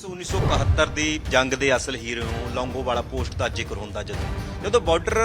1971 ਦੀ ਜੰਗ ਦੇ ਅਸਲ ਹੀਰੋ ਲੌਂਗੋ ਵਾਲਾ ਪੋਸਟ ਦਾ ਜ਼ਿਕਰ ਹੁੰਦਾ ਜਦੋਂ ਜਦੋਂ ਬਾਰਡਰ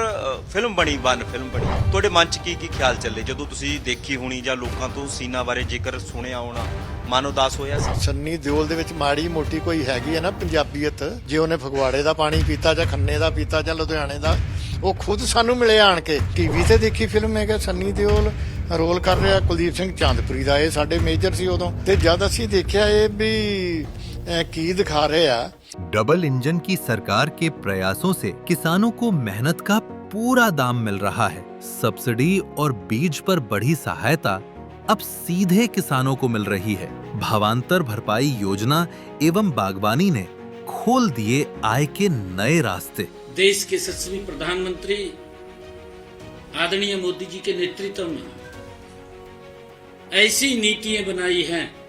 ਫਿਲਮ ਬਣੀ, ਵਨ ਫਿਲਮ ਬਣੀ, ਤੁਹਾਡੇ ਮਨ 'ਚ ਕੀ ਕੀ ਖਿਆਲ ਚੱਲੇ? ਜਦੋਂ ਤੁਸੀਂ ਦੇਖੀ ਹੋਣੀ ਜਾਂ ਲੋਕਾਂ ਤੋਂ ਸੀਨਾ ਬਾਰੇ ਜ਼ਿਕਰ ਸੁਣਿਆ ਹੋਣਾ, ਮਨ ਉਦਾਸ ਹੋਇਆ ਸੀ? ਸੰਨੀ ਦਿਓਲ ਦੇ ਵਿੱਚ ਮਾੜੀ ਮੋਟੀ ਕੋਈ ਹੈਗੀ ਹੈ ਨਾ ਪੰਜਾਬੀਅਤ, ਜੇ ਉਹਨੇ ਫਗਵਾੜੇ ਦਾ ਪਾਣੀ ਪੀਤਾ ਜਾਂ ਖੰਨੇ ਦਾ ਪੀਤਾ ਜਾਂ ਲੁਧਿਆਣੇ ਦਾ, ਉਹ ਖੁਦ ਸਾਨੂੰ ਮਿਲੇ ਆਣ ਕੇ। ਟੀਵੀ ਤੇ ਦੇਖੀ ਫਿਲਮ ਹੈਗਾ ਸੰਨੀ ਦਿਓਲ, ਰੋਲ ਕਰ ਰਿਹਾ ਕੁਲਦੀਪ ਸਿੰਘ ਚਾਂਦਪੁਰੀ ਦਾ, ਇਹ ਸਾਡੇ ਮੇਜਰ ਸੀ ਉਦੋਂ। ਤੇ ਜਦ ਅਸੀਂ ਦੇਖਿਆ ਇਹ ਵੀ की दिखा रहे हैं। डबल इंजन की सरकार के प्रयासों से किसानों को मेहनत का पूरा दाम मिल रहा है। सब्सिडी और बीज पर बढ़ी सहायता अब सीधे किसानों को मिल रही है। भावांतर भरपाई योजना एवं बागवानी ने खोल दिए आय के नए रास्ते। देश के सचवी प्रधानमंत्री आदरणीय मोदी जी के नेतृत्व में ऐसी नीतियाँ बनाई हैं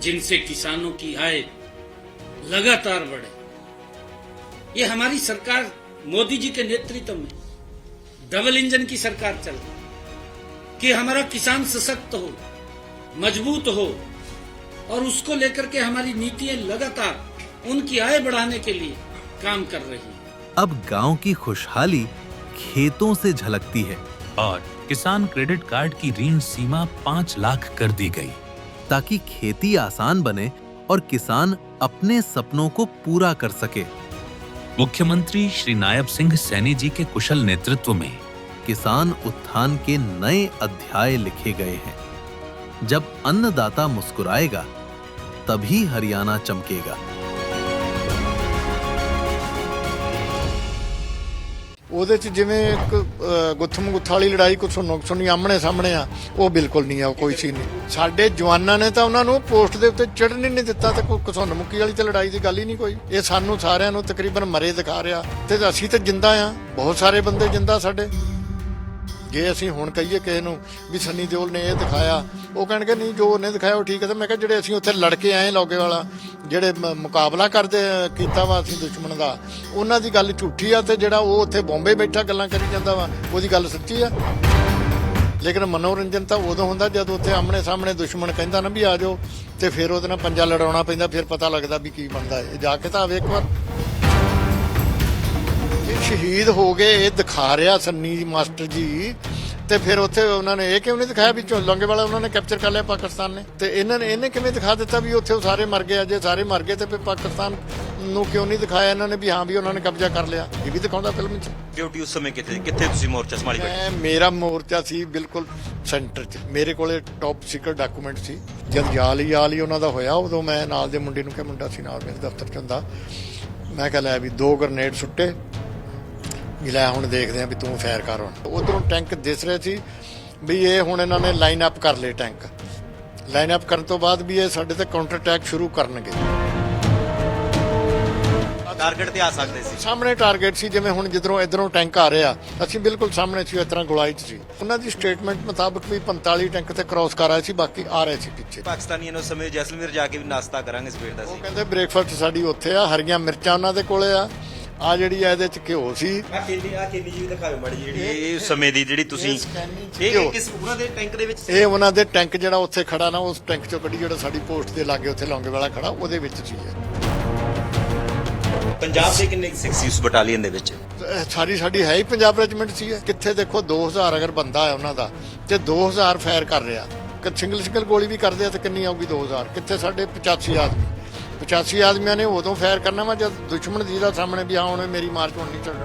जिनसे किसानों की आय लगातार बढ़े। ये हमारी सरकार मोदी जी के नेतृत्व में डबल इंजन की सरकार चल रही कि हमारा किसान सशक्त हो मज़बूत हो और उसको लेकर के हमारी नीतियाँ लगातार उनकी आय बढ़ाने के लिए काम कर रही है। अब गाँव की खुशहाली खेतों से झलकती है। और किसान क्रेडिट कार्ड की ऋण सीमा पाँच लाख कर दी गई। ताकि खेती आसान बने और किसान अपने सपनों को पूरा कर सके। मुख्यमंत्री श्री नायब सिंह सैनी जी के कुशल नेतृत्व में किसान उत्थान के नए अध्याय लिखे गए हैं। जब अन्नदाता मुस्कुराएगा तभी हरियाणा चमकेगा। ਉਹਦੇ ਚ ਜਿਵੇਂ ਇੱਕ ਅਹ, ਗੁੱਥਮ ਗੁੱਥਾ ਵਾਲੀ ਲੜਾਈ ਕੁਛ ਸੁਣੋ ਸੁਣੀ ਆਮਣੇ ਸਾਹਮਣੇ ਆ ਉਹ ਬਿਲਕੁਲ ਨਹੀਂ ਆ ਉਹ ਕੋਈ ਸੀ ਨਹੀਂ। ਸਾਡੇ ਜਵਾਨਾਂ ਨੇ ਤਾਂ ਉਹਨਾਂ ਨੂੰ ਪੋਸਟ ਦੇ ਉੱਤੇ ਚੜ੍ਹਨ ਹੀ ਨਹੀਂ ਦਿੱਤਾ ਤੇ ਕੋਈ ਕਸੁੰਨ ਮੁੱਕੀ ਵਾਲੀ ਤੇ ਲੜਾਈ ਦੀ ਗੱਲ ਹੀ ਨਹੀਂ ਕੋਈ। ਇਹ ਸਾਨੂੰ ਸਾਰਿਆਂ ਨੂੰ ਤਕਰੀਬਨ ਮਰੇ ਦਿਖਾ ਰਿਹਾ ਤੇ ਅਸੀਂ ਤਾਂ ਜਿੰਦਾ ਆ ਬਹੁਤ ਸਾਰੇ ਬੰਦੇ ਜਿੰਦਾ ਸਾਡੇ। ਜੇ ਅਸੀਂ, ਹੁਣ ਕਹੀਏ ਕਿਸੇ ਨੂੰ ਵੀ ਸੰਨੀ ਦਿਓਲ ਨੇ ਇਹ ਦਿਖਾਇਆ। ਉਹ ਕਹਿਣਗੇ, ਨਹੀਂ, ਜੋ ਉਹਨੇ ਦਿਖਾਇਆ ਉਹ ਠੀਕ ਹੈ। ਤੇ ਮੈਂ ਕਿਹਾ, ਜਿਹੜੇ ਅਸੀਂ ਉੱਥੇ ਲੜ ਕੇ ਆਏ ਲੋਗੇ ਵਾਲਾ, ਜਿਹੜੇ ਮੁਕਾਬਲਾ ਕਰਦੇ ਕੀਤਾ ਵਾ ਅਸੀਂ ਦੁਸ਼ਮਣ ਦਾ, ਉਹਨਾਂ ਦੀ ਗੱਲ ਝੂਠੀ ਆ ਤੇ ਜਿਹੜਾ ਉਹ ਉੱਥੇ ਬੰਬੇ ਬੈਠਾ ਗੱਲਾਂ ਕਰੀ ਜਾਂਦਾ ਵਾ, ਉਹਦੀ ਗੱਲ ਸੱਚੀ ਆ। ਲੇਕਿਨ ਮਨੋਰੰਜਨ ਤਾਂ ਉਦੋਂ ਹੁੰਦਾ ਜਦ ਉੱਥੇ ਆਮਣੇ ਸਾਹਮਣੇ ਦੁਸ਼ਮਣ ਕਹਿੰਦਾ ਨਾ ਵੀ ਆ ਜਾਓ ਤੇ ਫਿਰ ਉਹਦੇ ਨਾਲ ਪੰਜਾ ਲੜਾਉਣਾ ਪੈਂਦਾ, ਫਿਰ ਪਤਾ ਲੱਗਦਾ ਵੀ ਕੀ ਬਣਦਾ। ਇਹ ਜਾ ਕੇ ਤਾਂ ਆਵੇ ਇੱਕ ਵਾਰ। ਸ਼ਹੀਦ ਹੋ ਗਏ ਇਹ ਦਿਖਾ ਰਿਹਾ ਸੰਨੀ ਮਾਸਟਰ ਜੀ। ਤੇ ਫਿਰ ਉੱਥੇ ਉਹਨਾਂ ਨੇ ਇਹ ਕਿਉਂ ਨਹੀਂ ਦਿਖਾਇਆ ਵੀ ਲੰਗੇ ਵਾਲਾ ਉਹਨਾਂ ਨੇ ਕੈਪਚਰ ਕਰ ਲਿਆ ਪਾਕਿਸਤਾਨ ਨੇ? ਤੇ ਇਹਨਾਂ ਨੇ ਇਹਨੇ ਕਿਵੇਂ ਦਿਖਾ ਦਿੱਤਾ ਵੀ ਉੱਥੇ ਉਹ ਸਾਰੇ ਮਰ ਗਏ ਆ ਜੇ ਸਾਰੇ ਮਰ ਗਏ ਤੇ ਫਿਰ ਪਾਕਿਸਤਾਨ ਨੂੰ ਕਿਉਂ ਨਹੀਂ ਦਿਖਾਇਆ ਇਹਨਾਂ ਨੇ ਵੀ ਹਾਂ ਵੀ ਉਹਨਾਂ ਨੇ ਕਬਜ਼ਾ ਕਰ ਲਿਆ? ਇਹ ਵੀ ਦਿਖਾਉਂਦਾ ਫਿਲਮ 'ਚ ਡਿਊਟੀ ਉਸ ਸਮੇਂ ਕਿੱਥੇ ਕਿੱਥੇ ਤੁਸੀਂ ਮੋਰਚਾ ਸੰਭਾਲੀ ਬੈਠੇ ਮੇਰਾ ਮੋਰਚਾ ਸੀ ਬਿਲਕੁਲ ਸੈਂਟਰ 'ਚ। ਮੇਰੇ ਕੋਲੇ ਟੌਪ ਸੀਕਰਟ ਡਾਕੂਮੈਂਟ ਸੀ। ਜਦ ਯਾਲ ਹੀ ਯਾਲ ਹੀ ਉਹਨਾਂ ਦਾ ਹੋਇਆ ਉਦੋਂ ਮੈਂ ਨਾਲ ਦੇ ਮੁੰਡੇ ਨੂੰ ਕਿਹਾ ਮੁੰਡਾ ਸੀ ਨਾਲ ਮੇਰੇ ਦਫ਼ਤਰ 'ਚ ਹੁੰਦਾ। ਮੈਂ ਕਿਹਾ ਲੈ ਵੀ ਦੋ ਗ੍ਰਨੇਡ ਸੁੱਟੇ। ਵੀ ਲੈ ਹੁਣ ਦੇਖਦੇ ਆ ਵੀ ਤੂੰ ਫਾਇਰ ਕਰ ਹੁਣ। ਉਧਰੋਂ ਟੈਂਕ ਦਿਸ ਰਹੇ ਸੀ ਵੀ ਇਹ ਹੁਣ ਇਹਨਾਂ ਨੇ ਲਾਈਨ ਅਪ ਕਰ ਲਏ ਟੈਂਕ। ਲਾਈਨ ਅਪ ਕਰਨ ਤੋਂ ਬਾਅਦ ਵੀ ਇਹ ਸਾਡੇ ਤੇ ਕਾਊਂਟਰ ਅਟੈਕ ਸ਼ੁਰੂ ਕਰਨਗੇ। ਟਾਰਗੇਟ ਤੇ ਆ ਸਕਦੇ ਸੀ। ਸਾਹਮਣੇ ਟਾਰਗੇਟ ਸੀ ਜਿਵੇਂ ਹੁਣ ਜਿੱਧਰੋਂ ਇਧਰੋਂ ਟੈਂਕ ਆ ਰਿਹਾ। ਅਸੀਂ ਬਿਲਕੁਲ ਸਾਹਮਣੇ ਸੀ ਇਸ ਤਰ੍ਹਾਂ ਗੋਲਾਈ 'ਚ ਸੀ। ਉਹਨਾਂ ਦੀ ਸਟੇਟਮੈਂਟ ਮੁਤਾਬਕ ਵੀ 45 ਟੈਂਕ ਤੇ ਕ੍ਰਾਸ ਕਰ ਆਏ ਸੀ ਬਾਕੀ ਆ ਰਹੇ ਸੀ ਪਿੱਛੇ। ਪਾਕਿਸਤਾਨੀਆਂ ਨੂੰ ਸਮੇਂ ਜੈਸਲਮੀਰ ਜਾ ਕੇ ਵੀ ਨਾਸ਼ਤਾ ਕਰਾਂਗੇ ਸਵੇਰ ਦਾ ਉਹ ਸੀ। ਕਹਿੰਦੇ ਬ੍ਰੇਕਫਾਸਟ ਸਾਡੀ ਉੱਥੇ ਆ ਹਰੀਆਂ ਮਿਰਚਾਂ ਉਹਨਾਂ ਦੇ ਕੋਲੇ ਆ। ਆ ਜਿਹੜੀ ਆ ਇਹਦੇ 'ਚ ਘਿਓ ਸੀ ਆ ਕੇਲੀ ਆ ਕੇਲੀ ਜੀ ਦਿਖਾਓ ਮੜੀ ਜਿਹੜੀ ਇਹ ਸਮੇਂ ਦੀ ਜਿਹੜੀ ਤੁਸੀਂ ਇਹ। ਕਿਸ ਉਹਨਾਂ ਦੇ ਟੈਂਕ ਦੇ ਵਿੱਚ ਸੀ? ਇਹ ਉਹਨਾਂ ਦੇ ਟੈਂਕ ਜਿਹੜਾ ਉੱਥੇ ਖੜਾ ਨਾ ਉਸ ਟੈਂਕ 'ਚੋਂ ਕੱਢੀ ਜਿਹੜਾ ਸਾਡੀ ਪੋਸਟ ਦੇ ਲਾਗੇ ਉੱਥੇ ਲੌਂਗੇ ਵਾਲਾ ਖੜਾ ਉਹਦੇ ਵਿੱਚ ਸੀ ਇਹ। ਪੰਜਾਬ ਦੇ ਕਿੰਨੇ ਸਿੱਖ ਸੀ ਉਸ ਬਟਾਲੀਅਨ ਦੇ ਵਿੱਚ ਸਾਰੀ ਸਾਡੀ ਹੈ ਹੀ ਪੰਜਾਬ ਰੈਜੀਮੈਂਟ ਸੀ। ਕਿੱਥੇ ਦੇਖੋ 2000 ਅਗਰ ਬੰਦਾ ਹੈ ਉਹਨਾਂ ਦਾ ਤੇ 2000 ਫਾਇਰ ਕਰ ਰਿਹਾ ਕਿ ਸਿੰਗਲ ਸਿੰਗਲ ਗੋਲੀ ਵੀ ਕਰਦੇ ਆ ਤੇ ਕਿੰਨੀ ਆਊਗੀ 2000 ਕਿੱਥੇ ਸਾਡੇ 85 ਆਦਮੀ 85 ਆਦਮੀਆਂ ਨੇ ਉਦੋਂ ਫਾਇਰ ਕਰਨਾ ਵਾ ਜਦ ਦੁਸ਼ਮਣ ਜੀ ਦਾ ਸਾਹਮਣੇ ਵੀ ਆਉਣ ਮੇਰੀ ਮਾਰਚ ਹੁਣ ਨਹੀਂ ਚੱਲਣਾ।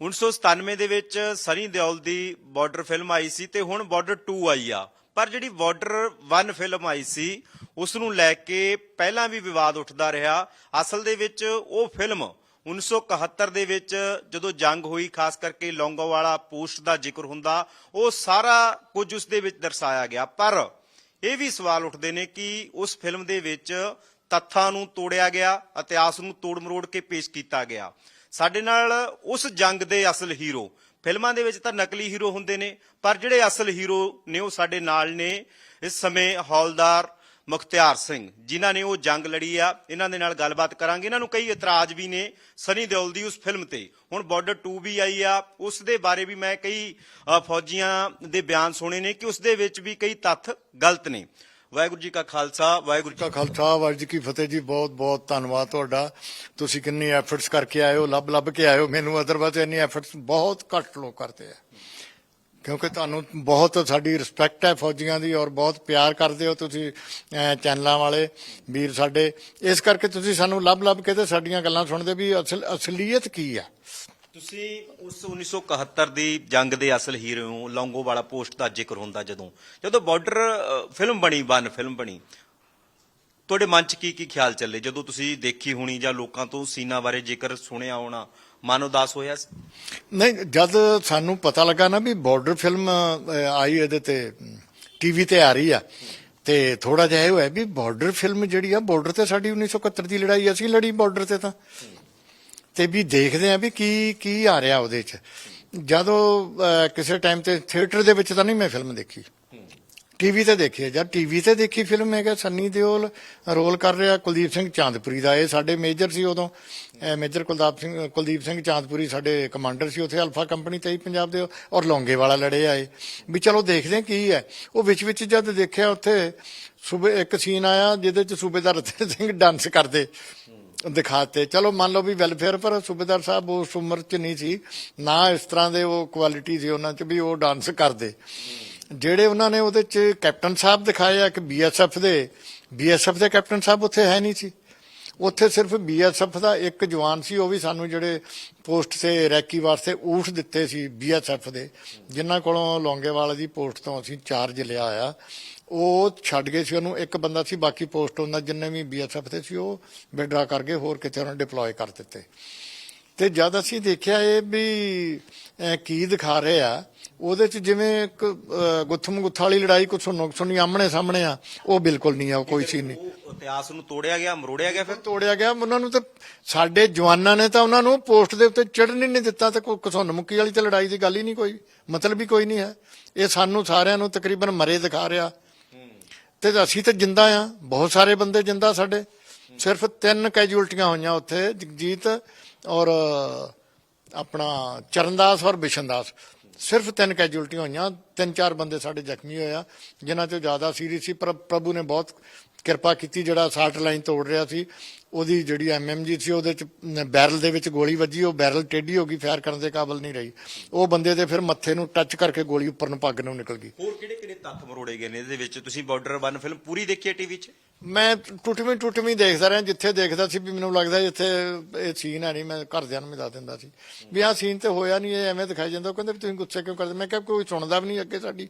1997 ਦੇ ਵਿੱਚ ਸਨੀ ਦਿਓਲ ਦੀ ਬਾਰਡਰ ਫਿਲਮ ਆਈ ਸੀ ਤੇ ਹੁਣ ਬਾਰਡਰ 2 ਆਈ ਆ। ਪਰ ਜਿਹੜੀ ਬਾਰਡਰ 1 ਫਿਲਮ ਆਈ ਸੀ ਉਸ ਨੂੰ ਲੈ ਕੇ ਪਹਿਲਾਂ ਵੀ ਵਿਵਾਦ ਉੱਠਦਾ ਰਿਹਾ। ਅਸਲ ਦੇ ਵਿੱਚ ਉਹ ਫਿਲਮ 1971 ਦੇ ਵਿੱਚ ਜਦੋਂ ਜੰਗ ਹੋਈ, ਖਾਸ ਕਰਕੇ ਲੌਂਗੋਵਾਲਾ ਪੋਸਟ ਦਾ ਜ਼ਿਕਰ ਹੁੰਦਾ, ਉਹ ਸਾਰਾ ਕੁਝ ਉਸ ਦੇ ਵਿੱਚ ਦਰਸਾਇਆ ਗਿਆ। ਪਰ ਇਹ ਵੀ ਸਵਾਲ ਉੱਠਦੇ ਨੇ ਕਿ ਉਸ ਫਿਲਮ ਦੇ ਵਿੱਚ ਤੱਥਾਂ ਨੂੰ ਤੋੜਿਆ ਗਿਆ ਇਤਿਹਾਸ ਨੂੰ ਤੋੜ ਮਰੋੜ ਕੇ ਪੇਸ਼ ਕੀਤਾ ਗਿਆ। ਸਾਡੇ ਨਾਲ ਉਸ ਜੰਗ ਦੇ ਅਸਲ ਹੀਰੋ, ਫਿਲਮਾਂ ਦੇ ਵਿੱਚ ਤਾਂ ਨਕਲੀ ਹੀਰੋ ਹੁੰਦੇ ਨੇ, ਪਰ ਜਿਹੜੇ ਅਸਲ ਹੀਰੋ ਨੇ ਉਹ ਸਾਡੇ ਨਾਲ ਨੇ। ਇਸ ਸਮੇਂ ਹੌਲਦਾਰ ਮੁਖਤਿਆਰ ਸਿੰਘ, ਜਿਨ੍ਹਾਂ ਨੇ ਉਹ ਜੰਗ ਲੜੀ ਆ, ਇਹਨਾਂ ਦੇ ਨਾਲ ਗੱਲਬਾਤ ਕਰਾਂਗੇ। ਇਹਨਾਂ ਨੂੰ ਕਈ ਇਤਰਾਜ਼ ਵੀ ਨੇ ਸਨੀ ਦਿਓਲ ਦੀ ਉਸ ਫਿਲਮ ਤੇ। ਹੁਣ ਬਾਰਡਰ 2 ਵੀ ਆਈ ਆ, ਉਸ ਦੇ ਬਾਰੇ ਵੀ ਮੈਂ ਕਈ ਫੌਜੀਆਂ ਦੇ ਬਿਆਨ ਸੁਣੇ ਨੇ ਕਿ ਉਸ ਦੇ ਵਿੱਚ ਵੀ ਕਈ ਤੱਥ ਗਲਤ ਨੇ। ਵਾਹਿਗੁਰੂ ਜੀ ਕਾ ਖਾਲਸਾ, ਵਾਹਿਗੁਰੂ ਜੀ ਕਾ ਖਾਲਸਾ, ਵਾਹਿਗੁਰੂ ਜੀ ਕੀ ਫਤਿਹ ਜੀ। ਬਹੁਤ ਬਹੁਤ ਧੰਨਵਾਦ ਤੁਹਾਡਾ। ਤੁਸੀਂ ਕਿੰਨੀ ਐਫਰਟਸ ਕਰਕੇ ਆਏ ਹੋ ਲੱਭ ਲੱਭ ਕੇ ਆਏ ਹੋ। ਮੈਨੂੰ ਅਦਰਵਾਇਜ਼ ਇੰਨੀ ਐਫਰਟਸ ਬਹੁਤ ਘੱਟ ਲੋਕ ਕਰਦੇ ਆ। ਕਿਉਂਕਿ ਤੁਹਾਨੂੰ ਬਹੁਤ ਸਾਡੀ ਰਿਸਪੈਕਟ ਹੈ ਫੌਜੀਆਂ ਦੀ ਔਰ ਬਹੁਤ ਪਿਆਰ ਕਰਦੇ ਹੋ ਤੁਸੀਂ ਅਹ, ਚੈਨਲਾਂ ਵਾਲੇ ਵੀਰ ਸਾਡੇ। ਇਸ ਕਰਕੇ ਤੁਸੀਂ ਸਾਨੂੰ ਲੱਭ ਲੱਭ ਕੇ ਤੇ ਸਾਡੀਆਂ ਗੱਲਾਂ ਸੁਣਦੇ ਵੀ ਅਸਲ ਅਸਲੀਅਤ ਕੀ ਆ? ਤੁਸੀਂ ਉਸ 1971 ਦੀ ਜੰਗ ਦੇ ਅਸਲ ਹੀਰੋ ਹੋ ਲੌਂਗੋਵਾਲਾ ਪੋਸਟ ਦਾ ਜ਼ਿਕਰ ਹੁੰਦਾ ਜਦੋਂ। ਜਦੋਂ ਬਾਰਡਰ ਫਿਲਮ ਬਣੀ ਵਨ ਫਿਲਮ ਬਣੀ ਤੁਹਾਡੇ ਮਨ 'ਚ ਕੀ ਕੀ ਖਿਆਲ ਚੱਲੇ? ਜਦੋਂ ਤੁਸੀਂ ਦੇਖੀ ਹੋਣੀ ਜਾਂ ਲੋਕਾਂ ਤੋਂ ਸੀਨਾ ਬਾਰੇ ਜ਼ਿਕਰ ਸੁਣਿਆ ਹੋਣਾ ਮਨ ਉਦਾਸ ਹੋਇਆ ਸੀ? ਨਹੀਂ ਜਦ ਸਾਨੂੰ ਪਤਾ ਲੱਗਾ ਨਾ ਵੀ ਬਾਰਡਰ ਫਿਲਮ ਆਈ ਇਹਦੇ ਤੇ ਟੀਵੀ ਤੇ ਆ ਰਹੀ ਆ ਤੇ ਥੋੜਾ ਜਿਹਾ ਇਹ ਹੋਇਆ ਵੀ ਬਾਰਡਰ ਫਿਲਮ ਜਿਹੜੀ ਆ ਬਾਰਡਰ ਤੇ ਸਾਡੀ 1971 ਦੀ ਲੜਾਈ ਅਸੀਂ ਲੜੀ ਬਾਰਡਰ ਤੇ ਤਾਂ। ਤੇ ਵੀ ਦੇਖਦੇ ਆ ਵੀ ਕੀ ਕੀ ਆ ਰਿਹਾ ਉਹਦੇ ਚ। ਜਦੋਂ ਅਹ, ਕਿਸੇ ਟਾਈਮ ਤੇ ਥੀਏਟਰ ਦੇ ਵਿੱਚ ਤਾਂ ਨਹੀਂ ਮੈਂ ਫਿਲਮ ਦੇਖੀ। ਟੀਵੀ ਤੇ ਦੇਖੀ ਹੈ ਜਦ ਟੀਵੀ ਤੇ ਦੇਖੀ ਫਿਲਮ ਹੈਗਾ ਸੰਨੀ ਦਿਓਲ ਰੋਲ ਕਰ ਰਿਹਾ ਕੁਲਦੀਪ ਸਿੰਘ ਚਾਂਦਪੁਰੀ ਦਾ। ਇਹ ਸਾਡੇ ਮੇਜਰ ਸੀ ਉਦੋਂ। ਮੇਜਰ ਕੁਲਦਾਪ ਸਿੰਘ, ਕੁਲਦੀਪ ਸਿੰਘ ਚਾਂਦਪੁਰੀ ਸਾਡੇ ਕਮਾਂਡਰ ਸੀ। ਉੱਥੇ ਅਲਫਾ ਕੰਪਨੀ ਤੇ ਹੀ ਪੰਜਾਬ ਦੇ ਔਰ ਲੌਂਗੇ ਵਾਲਾ ਲੜੇ ਆਏ ਵੀ ਚਲੋ ਦੇਖਦੇ ਕੀ ਹੈ। ਉਹ ਵਿੱਚ ਵਿੱਚ ਜਦ ਦੇਖਿਆ ਉੱਥੇ ਸੂਬੇ, ਇੱਕ ਸੀਨ ਆਇਆ ਜਿਹਦੇ ਚ ਸੂਬੇਦਾਰ ਰਤਨ ਸਿੰਘ ਡਾਂਸ ਕਰਦੇ ਦਿਖਾਤੇ। ਚਲੋ ਮੰਨ ਲਓ ਵੀ ਵੈਲਫੇਅਰ, ਪਰ ਸੂਬੇਦਾਰ ਸਾਹਿਬ ਉਸ ਉਮਰ ਚ ਨਹੀਂ ਸੀ। ਨਾ ਇਸ ਤਰ੍ਹਾਂ ਦੇ ਉਹ ਕੁਆਲਿਟੀ ਸੀ ਉਹਨਾਂ ਚ ਵੀ ਉਹ ਡਾਂਸ ਕਰਦੇ। ਜਿਹੜੇ ਉਹਨਾਂ ਨੇ ਉਹਦੇ ਚ ਕੈਪਟਨ ਸਾਹਿਬ ਦਿਖਾਏ ਆ ਕਿ ਬੀਐਸਐਫ ਦੇ ਬੀਐਸਐਫ ਦੇ ਕੈਪਟਨ ਸਾਹਿਬ ਉੱਥੇ ਹੈ ਨਹੀਂ ਸੀ। ਉੱਥੇ ਸਿਰਫ ਬੀਐਸਐਫ ਦਾ ਇੱਕ ਜਵਾਨ ਸੀ, ਉਹ ਵੀ ਸਾਨੂੰ ਜਿਹੜੇ ਪੋਸਟ ਤੇ ਰੈਕੀ ਵਾਸਤੇ ਊਠ ਦਿੱਤੇ ਸੀ ਬੀਐਸਐਫ ਦੇ, ਜਿਨ੍ਹਾਂ ਕੋਲੋਂ ਲੌਂਗੇਵਾਲ ਦੀ ਪੋਸਟ ਤੋਂ ਅਸੀਂ ਚਾਰਜ ਲਿਆ ਆ। ਉਹ ਛੱਡ ਗਏ ਸੀ, ਉਹਨੂੰ ਇੱਕ ਬੰਦਾ ਸੀ, ਬਾਕੀ ਪੋਸਟ ਉਹਨਾਂ ਜਿੰਨੇ ਵੀ ਬੀਐਸਐਫ ਤੇ ਸੀ, ਉਹ ਵਿਡਰਾ ਕਰਕੇ ਹੋਰ ਕਿਤੇ ਉਹਨਾਂ ਡਿਪਲੋਏ ਕਰ ਦਿੱਤੇ। ਤੇ ਜਦ ਅਸੀਂ ਦੇਖਿਆ ਇਹ ਵੀ ਕੀ ਦਿਖਾ ਰਹੇ ਆ ਉਹਦੇ ਚ ਜਿਵੇਂ ਗੁੱਥਮ ਗੁੱਥਾ ਵਾਲੀ ਲੜਾਈ ਕੁਛ ਸੁਣੋ ਸੁਣੀ ਆਮਣੇ ਸਾਹਮਣੇ ਆ ਉਹ ਬਿਲਕੁਲ ਨਹੀਂ ਆ ਕੋਈ ਚੀਜ਼ ਨਹੀਂ। ਇਤਿਹਾਸ ਨੂੰ ਤੋੜਿਆ ਗਿਆ ਮਰੋੜਿਆ ਗਿਆ ਫਿਰ। ਤੋੜਿਆ ਗਿਆ ਉਹਨਾਂ ਨੂੰ ਤਾਂ ਸਾਡੇ ਜਵਾਨਾਂ ਨੇ ਤਾਂ ਉਹਨਾਂ ਨੂੰ ਪੋਸਟ ਦੇ ਉੱਤੇ ਚੜ੍ਹਨ ਹੀ ਨਹੀਂ ਦਿੱਤਾ ਤੇ ਕੋਈ ਕਸੁੰਨ ਮੁੱਕੀ ਵਾਲੀ ਤੇ ਲੜਾਈ ਦੀ ਗੱਲ ਹੀ ਨਹੀਂ ਕੋਈ ਮਤਲਬ ਹੀ ਕੋਈ ਨਹੀਂ ਹੈ। ਇਹ ਸਾਨੂੰ ਸਾਰਿਆਂ ਨੂੰ ਤਕਰੀਬਨ ਮਰੇ ਦਿਖਾ ਰਿਹਾ। ਤੇ ਅਸੀਂ ਤਾਂ ਜਿੰਦਾ ਆ ਬਹੁਤ ਸਾਰੇ ਬੰਦੇ ਜਿੰਦਾ ਸਾਡੇ ਸਿਰਫ ਤਿੰਨ ਕੈਜੂਅਲਟੀਆਂ ਹੋਈਆਂ ਉੱਥੇ ਜਗਜੀਤ ਔਰ ਆਪਣਾ ਚਰਨਦਾਸ ਔਰ ਬਿਸ਼ਨਦਾਸ। ਸਿਰਫ ਤਿੰਨ ਕੈਜੂਲਟੀਆਂ ਹੋਈਆਂ। ਤਿੰਨ ਚਾਰ ਬੰਦੇ ਸਾਡੇ ਜ਼ਖਮੀ ਹੋਏ ਆ, ਜਿਨ੍ਹਾਂ ਚੋਂ ਜ਼ਿਆਦਾ ਸੀਰੀਅਸ ਸੀ। ਪਰ ਪ੍ਰਭੂ ਨੇ ਬਹੁਤ ਕਿਰਪਾ ਕੀਤੀ, ਜਿਹੜਾ ਸਾਲਟ ਲਾਈਨ ਤੋੜ ਰਿਹਾ ਸੀ। ਉਹਦੀ ਜਿਹੜੀ ਐਮਐਮਜੀ ਸੀ ਉਹਦੇ ਚ ਬੈਰਲ ਦੇ ਵਿੱਚ ਗੋਲੀ ਵੱਜੀ ਉਹ ਬੈਰਲ ਟੇਢੀ ਹੋ ਗਈ ਫਾਇਰ ਕਰਨ ਦੇ ਕਾਬਿਲ ਨਹੀਂ ਰਹੀ। ਉਹ ਬੰਦੇ ਦੇ ਫਿਰ ਮੱਥੇ ਨੂੰ ਟੱਚ ਕਰਕੇ ਗੋਲੀ ਉੱਪਰ ਨੂੰ ਪੱਗ ਨੂੰ ਨਿਕਲ ਗਈ। ਹੋਰ ਕਿਹੜੇ ਕਿਹੜੇ ਤੱਥ ਮਰੋੜੇ ਗਏ ਨੇ ਇਹਦੇ ਵਿੱਚ? ਤੁਸੀਂ ਬਾਰਡਰ ਵਨ ਫਿਲਮ ਪੂਰੀ ਦੇਖੀ ਹੈ ਟੀਵੀ 'ਚ? ਮੈਂ ਟੁੱਟਵੀਂ ਟੁੱਟਵੀਂ ਦੇਖਦਾ ਰਿਹਾ ਜਿੱਥੇ ਦੇਖਦਾ ਸੀ ਵੀ ਮੈਨੂੰ ਲੱਗਦਾ ਇੱਥੇ ਇਹ ਸੀਨ ਹੈ ਨਹੀਂ ਮੈਂ ਘਰਦਿਆਂ ਨੂੰ ਵੀ ਦੱਸ ਦਿੰਦਾ ਸੀ। ਵੀ ਆਹ ਸੀਨ ਤੇ ਹੋਇਆ ਨਹੀਂ ਇਹ ਐਵੇਂ ਦਿਖਾਈ ਜਾਂਦਾ। ਉਹ ਕਹਿੰਦੇ ਵੀ ਤੁਸੀਂ ਗੁੱਸੇ ਕਿਉਂ ਕਰਦੇ? ਮੈਂ ਕਿਹਾ ਕੋਈ ਸੁਣਦਾ ਵੀ ਨਹੀਂ ਅੱਗੇ ਸਾਡੀ।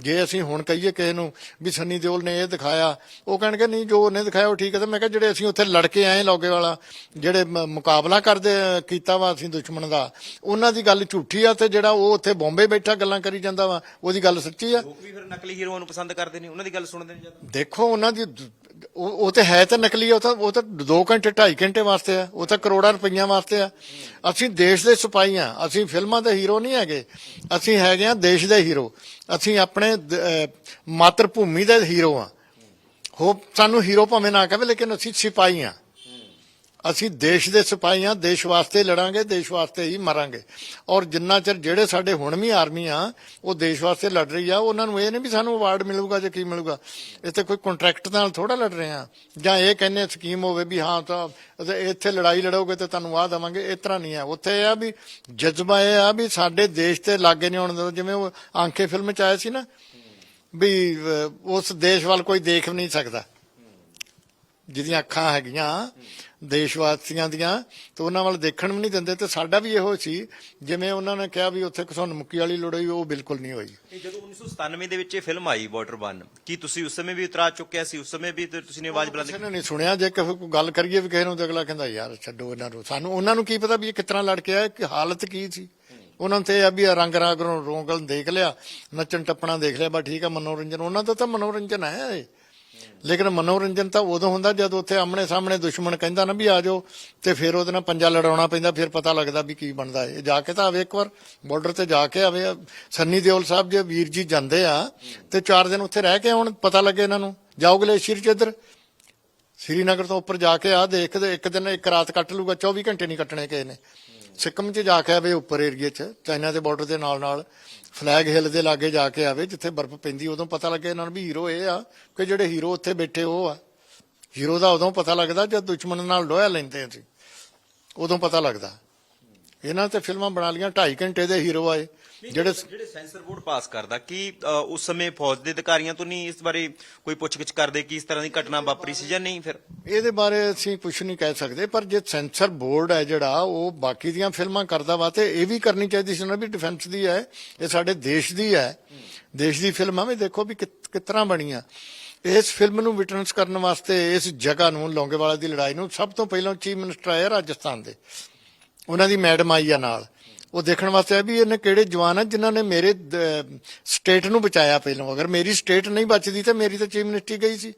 ਜੇ ਅਸੀਂ ਹੁਣ ਕਹੀਏ ਕਿਸੇ ਨੂੰ ਵੀ ਸੰਨੀ ਦਿਓਲ ਨੇ ਇਹ ਦਿਖਾਇਆ ਉਹ ਕਹਿਣਗੇ ਨਹੀਂ ਜੋ ਉਹਨੇ ਦਿਖਾਇਆ ਉਹ ਠੀਕ ਹੈ। ਤੇ ਮੈਂ ਕਿਹਾ ਜਿਹੜੇ ਅਸੀਂ ਉੱਥੇ ਲੜ ਕੇ ਆਏ ਲੋਗੇ ਵਾਲਾ ਜਿਹੜੇ ਮੁਕਾਬਲਾ ਕਰਦੇ ਕੀਤਾ ਵਾ ਅਸੀਂ ਦੁਸ਼ਮਣ ਦਾ ਉਹਨਾਂ ਦੀ ਗੱਲ ਝੂਠੀ ਆ ਤੇ ਜਿਹੜਾ ਉਹ ਉੱਥੇ ਬੰਬੇ ਬੈਠਾ ਗੱਲਾਂ ਕਰੀ ਜਾਂਦਾ ਵਾ ਉਹਦੀ ਗੱਲ ਸੱਚੀ ਆ। ਲੋਕ ਵੀ ਫਿਰ ਨਕਲੀ ਹੀਰੋਆਂ ਨੂੰ ਪਸੰਦ ਕਰਦੇ ਨੇ ਉਹਨਾਂ ਦੀ ਗੱਲ ਸੁਣਦੇ ਨੇ ਜ਼ਿਆਦਾ ਦੇਖੋ ਉਹਨਾਂ ਦੀ ਉਹ ਤੇ ਹੈ ਤਾਂ ਨਕਲੀ ਆ, ਉਹ ਤਾਂ ਉਹ ਤਾਂ 2 ਘੰਟੇ 2.5 ਘੰਟੇ ਵਾਸਤੇ ਆ ਉਹ ਤਾਂ ਕਰੋੜਾਂ ਰੁਪਈਆ ਵਾਸਤੇ ਆ। ਅਸੀਂ ਦੇਸ਼ ਦੇ ਸਿਪਾਹੀ ਆ ਅਸੀਂ ਫਿਲਮਾਂ ਦੇ ਹੀਰੋ ਨਹੀਂ ਹੈਗੇ ਅਸੀਂ ਹੈਗੇ ਆ ਦੇਸ਼ ਦੇ ਹੀਰੋ ਅਸੀਂ ਆਪਣੇ ਮਾਤਰ ਭੂਮੀ ਦੇ ਹੀਰੋ ਆ। ਹੋ ਸਾਨੂੰ ਹੀਰੋ ਭਾਵੇਂ ਨਾ ਕਹੇ ਲੇਕਿਨ ਅਸੀਂ ਸਿਪਾਹੀ ਆ ਅਸੀਂ ਦੇਸ਼ ਦੇ ਸਿਪਾਹੀ ਆ ਦੇਸ਼ ਵਾਸਤੇ ਲੜਾਂਗੇ, ਦੇਸ਼ ਵਾਸਤੇ ਹੀ ਮਰਾਂਗੇ। ਔਰ ਜਿੰਨਾ ਚਿਰ ਜਿਹੜੇ ਸਾਡੇ ਹੁਣ ਵੀ ਆਰਮੀ ਆ, ਉਹ ਦੇਸ਼ ਵਾਸਤੇ ਲੜ ਰਹੀ ਆ, ਉਹਨਾਂ ਨੂੰ ਇਹ ਨਹੀਂ ਵੀ ਸਾਨੂੰ ਅਵਾਰਡ ਮਿਲੂਗਾ ਜਾਂ ਕੀ ਮਿਲੂਗਾ। ਇੱਥੇ ਕੋਈ ਕੰਟਰੈਕਟ ਨਾਲ ਥੋੜਾ ਲੜ ਰਹੇ ਆ। ਜਾਂ ਇਹ ਕਹਿੰਦੇ ਸਕੀਮ ਹੋਵੇ ਵੀ ਹਾਂ ਤਾਂ ਇੱਥੇ ਲੜਾਈ ਲੜੋਗੇ ਤੇ ਤੁਹਾਨੂੰ ਆ ਦੇਵਾਂਗੇ, ਇਸ ਤਰ੍ਹਾਂ ਨਹੀਂ ਆ। ਉੱਥੇ ਇਹ ਆ ਵੀ ਜਜ਼ਬਾ ਇਹ ਆ ਵੀ ਸਾਡੇ ਦੇਸ਼ ਤੇ ਲਾਗੇ ਨਹੀਂ ਆਉਣ ਦਿੰਦਾ। ਜਿਵੇਂ ਉਹ ਆਂਖੇ ਫਿਲਮ ਚ ਆਇਆ ਸੀ ਨਾ ਵੀ ਅਹ, ਉਸ ਦੇਸ਼ ਵੱਲ ਕੋਈ ਦੇਖ ਵੀ ਨਹੀਂ ਸਕਦਾ। ਜਿਹਦੀਆਂ ਅੱਖਾਂ ਹੈਗੀਆਂ ਦੇਸ਼ ਵਾਸੀਆਂ ਦੀਆਂ ਤੇ ਉਹਨਾਂ ਵੱਲ ਦੇਖਣ ਵੀ ਨਹੀਂ ਦਿੰਦੇ ਤੇ ਸਾਡਾ ਵੀ ਇਹੋ ਸੀ ਜਿਵੇਂ ਉਹਨਾਂ ਨੇ ਕਿਹਾ ਵੀ ਉੱਥੇ ਕਸੌਨ ਮੁੱਕੀ ਵਾਲੀ ਲੜਾਈ ਉਹ ਬਿਲਕੁਲ ਨਹੀਂ ਹੋਈ। ਇਹ ਜਦੋਂ 1997 ਦੇ ਵਿੱਚ ਇਹ ਫਿਲਮ ਆਈ ਬਾਰਡਰ ਵਨ ਕੀ ਤੁਸੀਂ ਉਸ ਸਮੇਂ ਵੀ ਇਤਰਾਜ਼ ਚੁੱਕਿਆ ਸੀ? ਉਸ ਸਮੇਂ ਵੀ ਤੇ ਤੁਸੀਂ ਨੇ ਆਵਾਜ਼ ਬੁਲੰਦ ਕਿਸੇ ਨੇ ਨਹੀਂ ਸੁਣਿਆ ਜੇ ਕਿਸੇ ਕੋਈ ਗੱਲ ਕਰੀਏ ਵੀ ਕਿਸੇ ਨੂੰ ਤੇ ਅਗਲਾ ਕਹਿੰਦਾ ਯਾਰ ਛੱਡੋ ਇਹਨਾਂ ਨੂੰ। ਸਾਨੂੰ ਉਹਨਾਂ ਨੂੰ ਕੀ ਪਤਾ ਵੀ ਇਹ ਕਿਤਨਾ ਲੜ ਕੇ ਆਇਆ ਕਿ ਹਾਲਤ ਕੀ ਸੀ? ਉਹਨਾਂ ਤੇ ਇਹ ਆ ਵੀ ਆਹ ਰੰਗ ਰਾਗ ਨੂੰ ਰੋਗਲ ਦੇਖ ਲਿਆ, ਨੱਚਣ ਟੱਪਣਾ ਦੇਖ ਲਿਆ, ਬਸ ਠੀਕ ਆ, ਮਨੋਰੰਜਨ, ਉਹਨਾਂ ਦਾ ਤਾਂ ਮਨੋਰੰਜਨ ਹੈ ਇਹ। ਲੇਕਿਨ ਮਨੋਰੰਜਨ ਤਾਂ ਉਦੋਂ ਹੁੰਦਾ ਜਦ ਉੱਥੇ ਆਮਣੇ ਸਾਹਮਣੇ ਦੁਸ਼ਮਣ ਕਹਿੰਦਾ ਨਾ ਵੀ ਆ ਜਾਓ ਤੇ ਫਿਰ ਉਹਦੇ ਨਾਲ ਪੰਜਾ ਲੜਾਉਣਾ ਪੈਂਦਾ, ਫਿਰ ਪਤਾ ਲੱਗਦਾ ਵੀ ਕੀ ਬਣਦਾ ਹੈ ਇਹ। ਜਾ ਕੇ ਤਾਂ ਆਵੇ ਇੱਕ ਵਾਰ ਬਾਰਡਰ ਤੇ ਜਾ ਕੇ ਆਵੇ। ਸੰਨੀ ਦਿਓਲ ਸਾਹਿਬ ਜੇ ਵੀਰ ਜੀ ਜਾਂਦੇ ਆ ਤੇ ਚਾਰ ਦਿਨ ਉੱਥੇ ਰਹਿ ਕੇ ਆਉਣ, ਪਤਾ ਲੱਗੇ ਇਹਨਾਂ ਨੂੰ। ਜਾਓ ਗਲੇਸ਼ੀਰ ਚ ਇੱਧਰ। ਸ੍ਰੀਨਗਰ ਤੋਂ ਉੱਪਰ ਜਾ ਕੇ ਆ ਦੇਖਦੇ ਇੱਕ ਦਿਨ ਇੱਕ ਰਾਤ ਕੱਟ ਲੂਗਾ 24 ਘੰਟੇ ਨਹੀਂ ਕੱਟਣੇ ਕਿਸੇ ਨੇ। ਸਿੱਕਮ 'ਚ ਜਾ ਕੇ ਆਵੇ ਉੱਪਰ ਏਰੀਏ 'ਚ, ਚਾਈਨਾ ਦੇ ਬਾਰਡਰ ਦੇ ਨਾਲ ਨਾਲ, ਫਲੈਗ ਹਿੱਲ ਦੇ ਲਾਗੇ ਜਾ ਕੇ ਆਵੇ, ਜਿੱਥੇ ਬਰਫ਼ ਪੈਂਦੀ, ਉਦੋਂ ਪਤਾ ਲੱਗੇ ਇਹਨਾਂ ਨੂੰ ਵੀ ਹੀਰੋ ਇਹ ਆ ਕਿ ਜਿਹੜੇ ਹੀਰੋ ਉੱਥੇ ਬੈਠੇ ਉਹ ਆ। ਹੀਰੋ ਦਾ ਉਦੋਂ ਪਤਾ ਲੱਗਦਾ ਜਦ ਦੁਸ਼ਮਣ ਨਾਲ ਲੋਹਾ ਲੈਂਦੇ ਅਸੀਂ ਉਦੋਂ ਪਤਾ ਲੱਗਦਾ। ਇਹਨਾਂ ਤੇ ਫਿਲਮਾਂ ਬਣਾ ਲੀਆਂ 2.5 ਘੰਟੇ ਦੇ ਹੀਰੋ ਆਏ। ਜਿਹੜੇ ਜਿਹੜੇ ਸੈਂਸਰ ਬੋਰਡ ਪਾਸ ਕਰਦਾ ਕੀ ਉਸ ਸਮੇਂ ਫੌਜ ਦੇ ਅਧਿਕਾਰੀਆਂ ਤੋਂ ਨਹੀਂ ਇਸ ਬਾਰੇ ਕੋਈ ਪੁੱਛਗਿੱਛ ਕਰਦੇ ਕਿ ਇਸ ਤਰ੍ਹਾਂ ਦੀ ਘਟਨਾ ਵਾਪਰੀ ਸੀ ਜਾਂ ਨਹੀਂ ਫਿਰ? ਇਹਦੇ ਬਾਰੇ ਅਸੀਂ ਕੁਝ ਨਹੀਂ ਕਹਿ ਸਕਦੇ ਪਰ ਜੇ ਸੈਂਸਰ ਬੋਰਡ ਹੈ ਜਿਹੜਾ ਉਹ ਬਾਕੀ ਦੀਆਂ ਫਿਲਮਾਂ ਕਰਦਾ ਵਾ ਤੇ ਇਹ ਵੀ ਕਰਨੀ ਚਾਹੀਦੀ ਸੀ ਨਾ ਵੀ ਡਿਫੈਂਸ ਦੀ ਹੈ ਇਹ ਸਾਡੇ ਦੇਸ਼ ਦੀ ਹੈ। ਦੇਸ਼ ਦੀ ਫਿਲਮਾਂ ਵੀ ਦੇਖੋ ਵੀ ਕਿਤ- ਕਿਸ ਤਰ੍ਹਾਂ ਬਣੀਆਂ। ਇਸ ਫਿਲਮ ਨੂੰ ਵਿਟਨੈਸ ਕਰਨ ਵਾਸਤੇ ਇਸ ਜਗ੍ਹਾ ਨੂੰ ਲੌਂਗੇਵਾਲਾ ਦੀ ਲੜਾਈ ਨੂੰ ਸਭ ਤੋਂ ਪਹਿਲਾਂ ਚੀਫ ਮਿਨਿਸਟਰ ਆਇਆ ਰਾਜਸਥਾਨ ਦੇ। ਉਹਨਾਂ ਦੀ ਮੈਡਮ ਆਈ ਆ ਨਾਲ। ਉਹ ਦੇਖਣ ਵਾਸਤੇ ਆ ਵੀ ਇਹਨੇ ਕਿਹੜੇ ਜਵਾਨ ਆ ਜਿਨ੍ਹਾਂ ਨੇ ਮੇਰੇ ਸਟੇਟ ਨੂੰ ਬਚਾਇਆ ਪਹਿਲਾਂ। ਅਗਰ ਮੇਰੀ ਸਟੇਟ ਨਹੀਂ ਬਚਦੀ ਤਾਂ ਮੇਰੀ ਤਾਂ ਚੀਫ ਮਿਨਿਸਟਰੀ ਗਈ ਸੀ।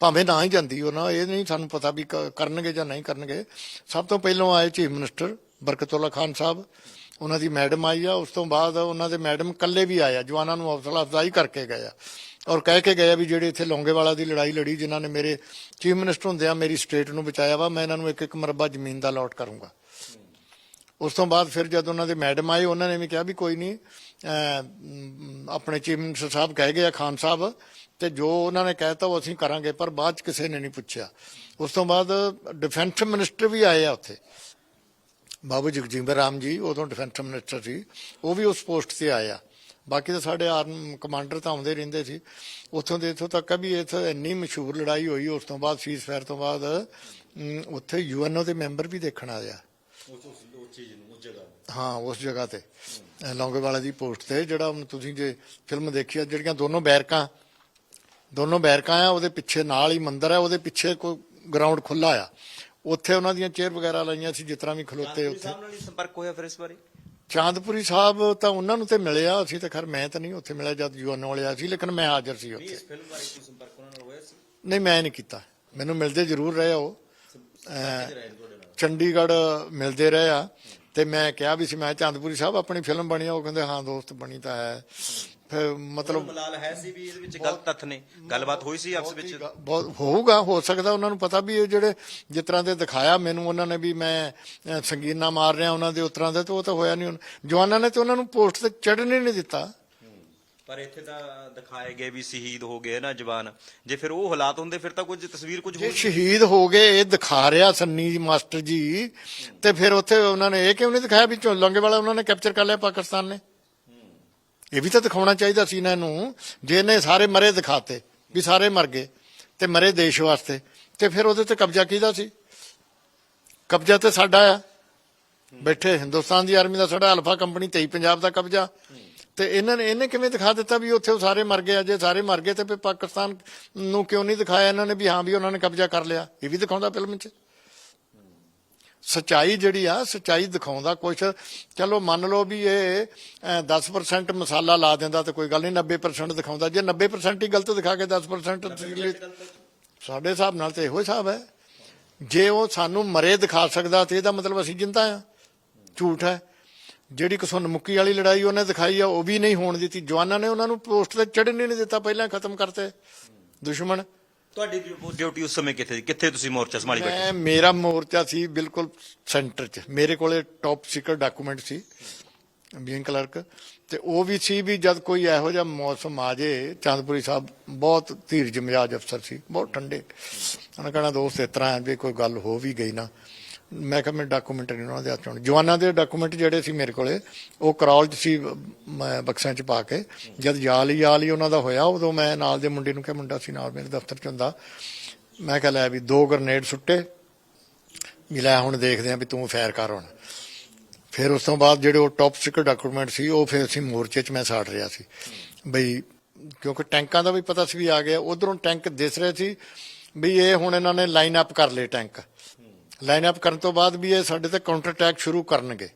ਭਾਵੇਂ ਨਾ ਹੀ ਜਾਂਦੀ ਉਹ ਨਾ ਇਹ ਨਹੀਂ ਸਾਨੂੰ ਪਤਾ ਵੀ ਕਰਨਗੇ ਜਾਂ ਨਹੀਂ ਕਰਨਗੇ। ਸਭ ਤੋਂ ਪਹਿਲਾਂ ਆਏ ਚੀਫ ਮਿਨਿਸਟਰ ਬਰਕਤੁੱਲਾ ਖਾਨ ਸਾਹਿਬ। ਉਹਨਾਂ ਦੀ ਮੈਡਮ ਆਈ ਆ, ਉਸ ਤੋਂ ਬਾਅਦ ਉਹਨਾਂ ਦੇ ਮੈਡਮ ਕੱਲੇ ਵੀ ਆਇਆ ਜਵਾਨਾਂ ਨੂੰ ਹੌਸਲਾ ਅਫਜ਼ਾਈ ਕਰਕੇ ਗਏ ਆ। ਔਰ ਕਹਿ ਕੇ ਗਏ ਆ ਵੀ ਜਿਹੜੇ ਇੱਥੇ ਲੌਂਗੇਵਾਲਾ ਦੀ ਲੜਾਈ ਲੜੀ, ਜਿਨ੍ਹਾਂ ਨੇ ਮੇਰੇ ਚੀਫ ਮਿਨਿਸਟਰ ਹੁੰਦਿਆਂ ਮੇਰੀ ਸਟੇਟ ਨੂੰ ਬਚਾਇਆ ਵਾ, ਮੈਂ ਇਹਨਾਂ ਨੂੰ ਇੱਕ ਇੱਕ ਮਰਬਾ ਜ਼ਮੀਨ ਦਾ ਅਲਾਟ ਕਰੂੰਗਾ। ਉਸ ਤੋਂ ਬਾਅਦ ਫਿਰ ਜਦ ਉਹਨਾਂ ਦੇ ਮੈਡਮ ਆਏ ਉਹਨਾਂ ਨੇ ਵੀ ਕਿਹਾ ਵੀ ਕੋਈ ਨਹੀਂ ਆਪਣੇ ਚੀਫ ਮਿਨਿਸਟਰ ਸਾਹਿਬ ਕਹਿ ਗਏ ਆ ਖਾਨ ਸਾਹਿਬ ਤੇ ਜੋ ਉਹਨਾਂ ਨੇ ਕਹਿਤਾ ਉਹ ਅਸੀਂ ਕਰਾਂਗੇ ਪਰ ਬਾਅਦ ਚ ਕਿਸੇ ਨੇ ਨਹੀਂ ਪੁੱਛਿਆ। ਉਸ ਤੋਂ ਬਾਅਦ ਡਿਫੈਂਸ ਮਿਨਿਸਟਰ ਵੀ ਆਏ ਆ ਉੱਥੇ। ਬਾਬੂ ਜਗਜੀਵਨ ਰਾਮ ਜੀ ਉਦੋਂ ਡਿਫੈਂਸ ਮਿਨਿਸਟਰ ਸੀ ਉਹ ਵੀ ਉਸ ਪੋਸਟ ਤੇ ਆਏ ਆ। ਬਾਕੀ ਤਾਂ ਸਾਡੇ ਆਰਮ ਕਮਾਂਡਰ ਤਾਂ ਆਉਂਦੇ ਰਹਿੰਦੇ ਸੀ। ਉੱਥੋਂ ਦੇ ਇੱਥੋਂ ਤੱਕ ਵੀ ਇੱਥੇ ਇੰਨੀ ਮਸ਼ਹੂਰ ਲੜਾਈ ਹੋਈ ਉਸ ਤੋਂ ਬਾਅਦ ਸੀਜ਼ ਫਾਇਰ ਤੋਂ ਬਾਅਦ ਅਮ, ਉੱਥੇ ਯੂਐਨਓ ਦੇ ਮੈਂਬਰ ਵੀ ਦੇਖਣ ਆਇਆ ਆ ਹਾਂ ਉਸ ਜਗ੍ਹਾ ਤੇ। ਲੌਂਗੇਵਾਲਾ ਦੀ ਪੋਸਟ ਤੇ ਜਿਹੜਾ ਹੁਣ ਤੁਸੀਂ ਜੇ ਫਿਲਮ ਦੇਖੀ ਆ ਜਿਹੜੀਆਂ ਦੋਨੋਂ ਬੈਰਕਾਂ ਦੋਨੋਂ ਬੈਰਕਾਂ ਆ ਉਹਦੇ ਪਿੱਛੇ ਨਾਲ ਹੀ ਮੰਦਿਰ ਹੈ ਉਹਦੇ ਪਿੱਛੇ ਕੋਈ ਗਰਾਊਂਡ ਖੁੱਲਾ ਆ। ਉੱਥੇ ਉਹਨਾਂ ਦੀਆਂ ਚੇਅਰ ਵਗੈਰਾ ਲਾਈਆਂ ਸੀ ਜਿਸ ਤਰ੍ਹਾਂ ਵੀ ਖਲੋਤੇ ਉੱਥੇ। ਸਾਹਿਬ ਨਾਲ ਹੀ ਸੰਪਰਕ ਹੋਇਆ ਫਿਰ ਇਸ ਬਾਰੇ? ਚਾਂਦਪੁਰੀ ਸਾਹਿਬ ਤਾਂ ਉਹਨਾਂ ਨੂੰ ਤੇ ਮਿਲਿਆ ਅਸੀਂ ਤਾਂ ਖੈਰ ਮੈਂ ਤਾਂ ਨਹੀਂ ਉੱਥੇ ਮਿਲਿਆ ਜਦ ਯੂਐਨ ਵਾਲਿਆ ਸੀ ਲੇਕਿਨ ਮੈਂ ਹਾਜ਼ਰ ਸੀ ਉੱਥੇ। ਫਿਲਮ ਬਾਰੇ ਕੋਈ ਸੰਪਰਕ ਉਹਨਾਂ ਨਾਲ ਹੋਇਆ ਸੀ? ਨਹੀਂ ਮੈਂ ਨਹੀਂ ਕੀਤਾ। ਮੈਨੂੰ ਮਿਲਦੇ ਜ਼ਰੂਰ ਰਹੇ ਉਹ। ਅਹ, ਚੰਡੀਗੜ੍ਹ ਮਿਲਦੇ ਰਹੇ ਆ ਤੇ ਮੈਂ ਕਿਹਾ ਵੀ ਸੀ ਮੈਂ ਚਾਂਦਪੁਰੀ ਸਾਹਿਬ ਆਪਣੀ ਫਿਲਮ ਬਣੀ ਆ ਉਹ ਕਹਿੰਦੇ ਹਾਂ ਦੋਸਤ ਬਣੀ ਤਾਂ ਹੈ। ਫਿਰ ਮਤਲਬ ਮਲਾਲ ਹੈ ਸੀ ਵੀ ਇਹਦੇ ਵਿੱਚ ਗਲਤ ਤੱਥ ਨੇ ਗੱਲਬਾਤ ਹੋਈ ਸੀ ਆਪਸ ਵਿੱਚ? ਬਹੁਤ ਹੋਊਗਾ ਹੋ ਸਕਦਾ ਉਹਨਾਂ ਨੂੰ ਪਤਾ ਵੀ ਇਹ ਜਿਹੜੇ ਜਿਸ ਤਰ੍ਹਾਂ ਦੇ ਦਿਖਾਇਆ ਮੈਨੂੰ ਉਹਨਾਂ ਨੇ ਵੀ ਮੈਂ ਸੰਗੀਨਾ ਮਾਰ ਰਿਹਾ ਉਹਨਾਂ ਦੇ ਉਤਰਾਂ ਦੇ ਤੇ ਉਹ ਤਾਂ ਹੋਇਆ ਨਹੀਂ ਜਵਾਨਾਂ ਨੇ ਤੇ ਉਹਨਾਂ ਨੂੰ ਪੋਸਟ ਤੇ ਚੜ੍ਹਨ ਹੀ ਨਹੀਂ ਦਿੱਤਾ। ਪਰ ਇੱਥੇ ਤਾਂ ਦਿਖਾਏ ਗਏ ਵੀ ਸ਼ਹੀਦ ਹੋ ਗਏ ਨਾ ਜਵਾਨ। ਜੇ ਫਿਰ ਉਹ ਹਾਲਾਤ ਹੁੰਦੇ ਫਿਰ ਤਾਂ ਕੁਝ ਤਸਵੀਰ ਕੁਝ ਜੇ ਹੋਰ ਸ਼ਹੀਦ ਹੋ ਗਏ ਇਹ ਦਿਖਾ ਰਿਹਾ ਸੰਨੀ ਜੀ ਮਾਸਟਰ ਜੀ। ਤੇ ਫਿਰ ਉੱਥੇ ਉਹਨਾਂ ਨੇ ਇਹ ਕਿਉਂ ਨਹੀਂ ਦਿਖਾਇਆ ਵੀ ਝੋਲੰਗੇ ਵਾਲਾ ਉਹਨਾਂ ਨੇ ਕੈਪਚਰ ਕਰ ਲਿਆ ਪਾਕਿਸਤਾਨ ਨੇ? ਇਹ ਵੀ ਤਾਂ ਦਿਖਾਉਣਾ ਚਾਹੀਦਾ ਸੀ ਇਹਨਾਂ ਨੂੰ ਜੇ ਇਹਨੇ ਸਾਰੇ ਮਰੇ ਦਿਖਾਤੇ ਵੀ ਸਾਰੇ ਮਰ ਗਏ ਤੇ ਮਰੇ ਦੇਸ਼ ਵਾਸਤੇ। ਤੇ ਫਿਰ ਉਹਦੇ ਤੇ ਕਬਜ਼ਾ ਕਿਹਦਾ ਸੀ? ਕਬਜ਼ਾ ਤੇ ਸਾਡਾ ਆ। ਬੈਠੇ ਹਿੰਦੁਸਤਾਨ ਦੀ ਆਰਮੀ ਦਾ ਸਾਡਾ ਅਲਫਾ ਕੰਪਨੀ 23 ਪੰਜਾਬ ਦਾ ਕਬਜ਼ਾ। ਤੇ ਇਹਨਾਂ ਨੇ ਇਹਨੇ ਕਿਵੇਂ ਦਿਖਾ ਦਿੱਤਾ ਵੀ ਉੱਥੇ ਉਹ ਸਾਰੇ ਮਰ ਗਏ ਆ ਜੇ ਸਾਰੇ ਮਰ ਗਏ ਤੇ ਫਿਰ ਪਾਕਿਸਤਾਨ ਨੂੰ ਕਿਉਂ ਨਹੀਂ ਦਿਖਾਇਆ ਇਹਨਾਂ ਨੇ ਵੀ ਹਾਂ ਵੀ ਉਹਨਾਂ ਨੇ ਕਬਜ਼ਾ ਕਰ ਲਿਆ? ਇਹ ਵੀ ਦਿਖਾਉਂਦਾ ਫਿਲਮ 'ਚ? ਸਚਾਈ ਜਿਹੜੀ ਆ ਸਚਾਈ ਦਿਖਾਉਂਦਾ ਕੁਛ। ਚਲੋ ਮੰਨ ਲਓ ਵੀ ਇਹ ਅਹ, 10% ਮਸਾਲਾ ਲਾ ਦਿੰਦਾ ਤੇ ਕੋਈ ਗੱਲ ਨਹੀਂ 90% ਦਿਖਾਉਂਦਾ। ਜੇ 90% ਹੀ ਗਲਤ ਦਿਖਾ ਕੇ 10% ਸਾਡੇ ਹਿਸਾਬ ਨਾਲ ਤੇ ਇਹੋ ਹਿਸਾਬ ਹੈ। ਜੇ ਉਹ ਸਾਨੂੰ ਮਰੇ ਦਿਖਾ ਸਕਦਾ ਤੇ ਇਹਦਾ ਮਤਲਬ ਅਸੀਂ ਜਿੰਦਾ ਆ। ਝੂਠ ਹੈ। ਜਿਹੜੀ ਕਸੁੰਨ ਮੁੱਕੀ ਵਾਲੀ ਲੜਾਈ ਉਹਨੇ ਦਿਖਾਈ ਆ ਉਹ ਵੀ ਨਹੀਂ ਹੋਣ ਦਿੱਤੀ। ਜਵਾਨਾਂ ਨੇ ਉਹਨਾਂ ਨੂੰ ਪੋਸਟ ਤੇ ਚੜ੍ਹਨ ਹੀ ਨਹੀਂ ਦਿੱਤਾ ਪਹਿਲਾਂ ਖਤਮ ਕਰਤੇ। ਦੁਸ਼ਮਣ। ਤੁਹਾਡੀ ਡਿਊਟੀ ਉਸ ਸਮੇਂ ਕਿੱਥੇ ਸੀ? ਕਿੱਥੇ ਤੁਸੀਂ ਮੋਰਚਾ ਸੰਭਾਲੀ ਬੈਠੇ ਮੈਂ ਮੇਰਾ ਮੋਰਚਾ ਸੀ ਬਿਲਕੁਲ ਸੈਂਟਰ 'ਚ। ਮੇਰੇ ਕੋਲੇ ਟੌਪ ਸੀਕਰਟ ਡਾਕੂਮੈਂਟ ਸੀ ਬੀਇੰਗ ਕਲਰਕ ਤੇ ਉਹ ਵੀ ਸੀ ਵੀ ਜਦ ਕੋਈ ਇਹੋ ਜਿਹਾ ਮੌਸਮ ਆ ਜੇ ਚਾਂਦਪੁਰੀ ਸਾਹਿਬ ਬਹੁਤ ਧੀਰਜ ਮਿਜਾਜ ਅਫਸਰ ਸੀ ਬਹੁਤ ਠੰਡੇ। ਉਹਨਾਂ ਕਹਣਾ ਦੋਸਤ ਇਸ ਤਰ੍ਹਾਂ ਵੀ ਕੋਈ ਗੱਲ ਹੋ ਵੀ ਗਈ ਨਾ। ਮੈਂ ਕਿਹਾ ਮੈਂ ਡਾਕੂਮੈਂਟ ਨਹੀਂ ਉਹਨਾਂ ਦੇ ਹੱਥ। 'ਚ ਆਉਣ ਜਵਾਨਾਂ ਦੇ ਡਾਕੂਮੈਂਟ ਜਿਹੜੇ ਸੀ ਮੇਰੇ ਕੋਲੇ, ਉਹ ਕਰੌਲ 'ਚ ਸੀ, ਮੈਂ ਬਕਸਿਆਂ 'ਚ ਪਾ ਕੇ। ਜਦ ਯਾਲ ਹੀ ਯਾਲ ਹੀ ਉਹਨਾਂ ਦਾ ਹੋਇਆ, ਉਦੋਂ ਮੈਂ ਨਾਲ ਦੇ ਮੁੰਡੇ ਨੂੰ ਕਿਹਾ, ਮੁੰਡਾ ਸੀ ਨਾਲ ਮੇਰੇ ਦਫ਼ਤਰ 'ਚ ਹੁੰਦਾ। ਮੈਂ ਕਿਹਾ, ਲੈ ਵੀ ਦੋ ਗ੍ਰਨੇਡ ਸੁੱਟੇ। ਵੀ ਲੈ ਹੁਣ ਦੇਖਦੇ ਆਂ ਵੀ ਤੂੰ ਫਾਇਰ ਕਰ ਹੁਣ। ਫਿਰ ਉਸ ਤੋਂ ਬਾਅਦ ਜਿਹੜੇ ਉਹ ਟੌਪ ਸਿਕਰ ਡਾਕੂਮੈਂਟ ਸੀ, ਉਹ ਫਿਰ ਅਸੀਂ ਮੋਰਚੇ 'ਚ ਮੈਂ ਸਾੜ ਰਿਹਾ ਸੀ। ਬਈ, ਕਿਉਂਕਿ ਟੈਂਕਾਂ ਦਾ ਵੀ ਪਤਾ ਸੀ ਵੀ ਆ ਗਿਆ। ਉਧਰੋਂ ਟੈਂਕ ਦਿਸ ਰਹੇ ਸੀ। ਵੀ ਇਹ ਹੁਣ ਇਹਨਾਂ ਨੇ ਲਾਈਨ ਅਪ ਕਰ ਲਏ ਟੈਂਕ। ਲਾਈਨ ਅਪ ਕਰਨ ਤੋਂ ਬਾਅਦ ਵੀ ਇਹ ਸਾਡੇ ਤੇ ਕਾਊਂਟਰ ਅਟੈਕ ਸ਼ੁਰੂ ਕਰਨਗੇ